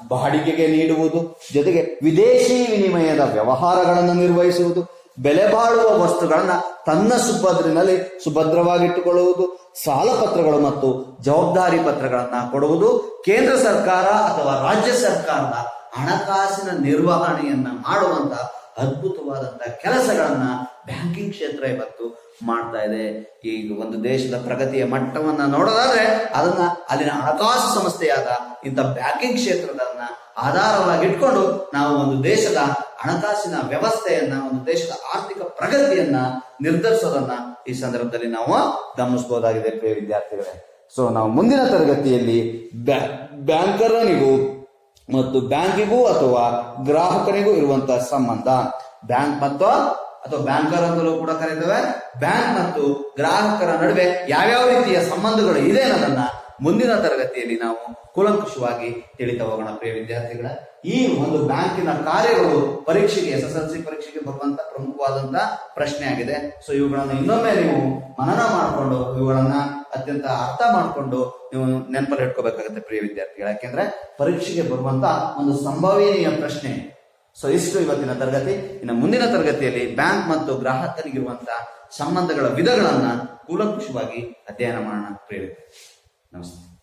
A: ಬಾಡಿಗೆಗೆ ನೀಡುವುದು. ಜೊತೆಗೆ ವಿದೇಶಿ ವಿನಿಮಯದ ವ್ಯವಹಾರಗಳನ್ನು ನಿರ್ವಹಿಸುವುದು. ಬೆಲೆ ಬಾಳುವ ವಸ್ತುಗಳನ್ನ ತನ್ನ ಸುಭದ್ರಿನಲ್ಲಿ ಸುಭದ್ರವಾಗಿಟ್ಟುಕೊಳ್ಳುವುದು. ಸಾಲ ಪತ್ರಗಳು ಮತ್ತು ಜವಾಬ್ದಾರಿ ಪತ್ರಗಳನ್ನ ಕೊಡುವುದು. ಕೇಂದ್ರ ಸರ್ಕಾರ ಅಥವಾ ರಾಜ್ಯ ಸರ್ಕಾರದ ಹಣಕಾಸಿನ ನಿರ್ವಹಣೆಯನ್ನ ಮಾಡುವಂತ ಅದ್ಭುತವಾದಂತ ಕೆಲಸಗಳನ್ನ ಬ್ಯಾಂಕಿಂಗ್ ಕ್ಷೇತ್ರ ಇವತ್ತು ಮಾಡ್ತಾ ಇದೆ. ಈಗ ಒಂದು ದೇಶದ ಪ್ರಗತಿಯ ಮಟ್ಟವನ್ನ ನೋಡೋದಾದ್ರೆ ಅದನ್ನ ಅಲ್ಲಿನ ಹಣಕಾಸು ಸಂಸ್ಥೆಯಾದ ಇಂಥ ಬ್ಯಾಂಕಿಂಗ್ ಕ್ಷೇತ್ರದನ್ನ ಆಧಾರವಾಗಿ ಇಟ್ಕೊಂಡು ನಾವು ಒಂದು ದೇಶದ ಹಣಕಾಸಿನ ವ್ಯವಸ್ಥೆಯನ್ನ, ಒಂದು ದೇಶದ ಆರ್ಥಿಕ ಪ್ರಗತಿಯನ್ನ ನಿರ್ಧರಿಸೋದನ್ನ ಈ ಸಂದರ್ಭದಲ್ಲಿ ನಾವು ಗಮನಿಸಬಹುದಾಗಿದೆ ವಿದ್ಯಾರ್ಥಿಗಳೇ. ಸೊ ನಾವು ಮುಂದಿನ ತರಗತಿಯಲ್ಲಿ ಬ್ಯಾ- ಬ್ಯಾಂಕರನಿಗೂ ಮತ್ತು ಬ್ಯಾಂಕಿಗೂ ಅಥವಾ ಗ್ರಾಹಕರಿಗೂ ಇರುವಂತಹ ಸಂಬಂಧ. ಬ್ಯಾಂಕ್ ಮತ್ತು ಅಥವಾ ಬ್ಯಾಂಕರ್ ಅಂತಲೂ ಕೂಡ ಕರೀತೇವೆ. ಬ್ಯಾಂಕ್ ಮತ್ತು ಗ್ರಾಹಕರ ನಡುವೆ ಯಾವ್ಯಾವ ರೀತಿಯ ಸಂಬಂಧಗಳು ಇದೆ ಅನ್ನೋದನ್ನ ಮುಂದಿನ ತರಗತಿಯಲ್ಲಿ ನಾವು ಕೂಲಂಕುಷವಾಗಿ ತಿಳಿತಾ ಹೋಗೋಣ ಪ್ರಿಯ ವಿದ್ಯಾರ್ಥಿಗಳ. ಈ ಒಂದು ಬ್ಯಾಂಕಿನ ಕಾರ್ಯಗಳು ಪರೀಕ್ಷೆಗೆ ಎಸ್ ಎಸ್ ಎಲ್ ಸಿ ಪರೀಕ್ಷೆಗೆ ಬರುವಂತ ಪ್ರಮುಖವಾದಂತ ಪ್ರಶ್ನೆ ಆಗಿದೆ. ಸೊ ಇವುಗಳನ್ನು ಇನ್ನೊಮ್ಮೆ ನೀವು ಮನನ ಮಾಡಿಕೊಂಡು ಇವುಗಳನ್ನ ಅತ್ಯಂತ ಅರ್ಥ ಮಾಡಿಕೊಂಡು ನೀವು ನೆನಪಲ್ಲಿ ಇಟ್ಕೋಬೇಕಾಗುತ್ತೆ ಪ್ರಿಯ ವಿದ್ಯಾರ್ಥಿಗಳು. ಯಾಕೆಂದ್ರೆ ಪರೀಕ್ಷೆಗೆ ಬರುವಂತ ಒಂದು ಸಂಭವನೀಯ ಪ್ರಶ್ನೆ. ಸೊ ಇಷ್ಟು ಇವತ್ತಿನ ತರಗತಿ. ಇನ್ನು ಮುಂದಿನ ತರಗತಿಯಲ್ಲಿ ಬ್ಯಾಂಕ್ ಮತ್ತು ಗ್ರಾಹಕರಿಗಿರುವಂತಹ ಸಂಬಂಧಗಳ ವಿಧಗಳನ್ನ ಕೂಲಂಕುಷವಾಗಿ ಅಧ್ಯಯನ ಮಾಡೋಣ ವಿದ್ಯಾರ್ಥಿ. ನಮಸ್ತೆ.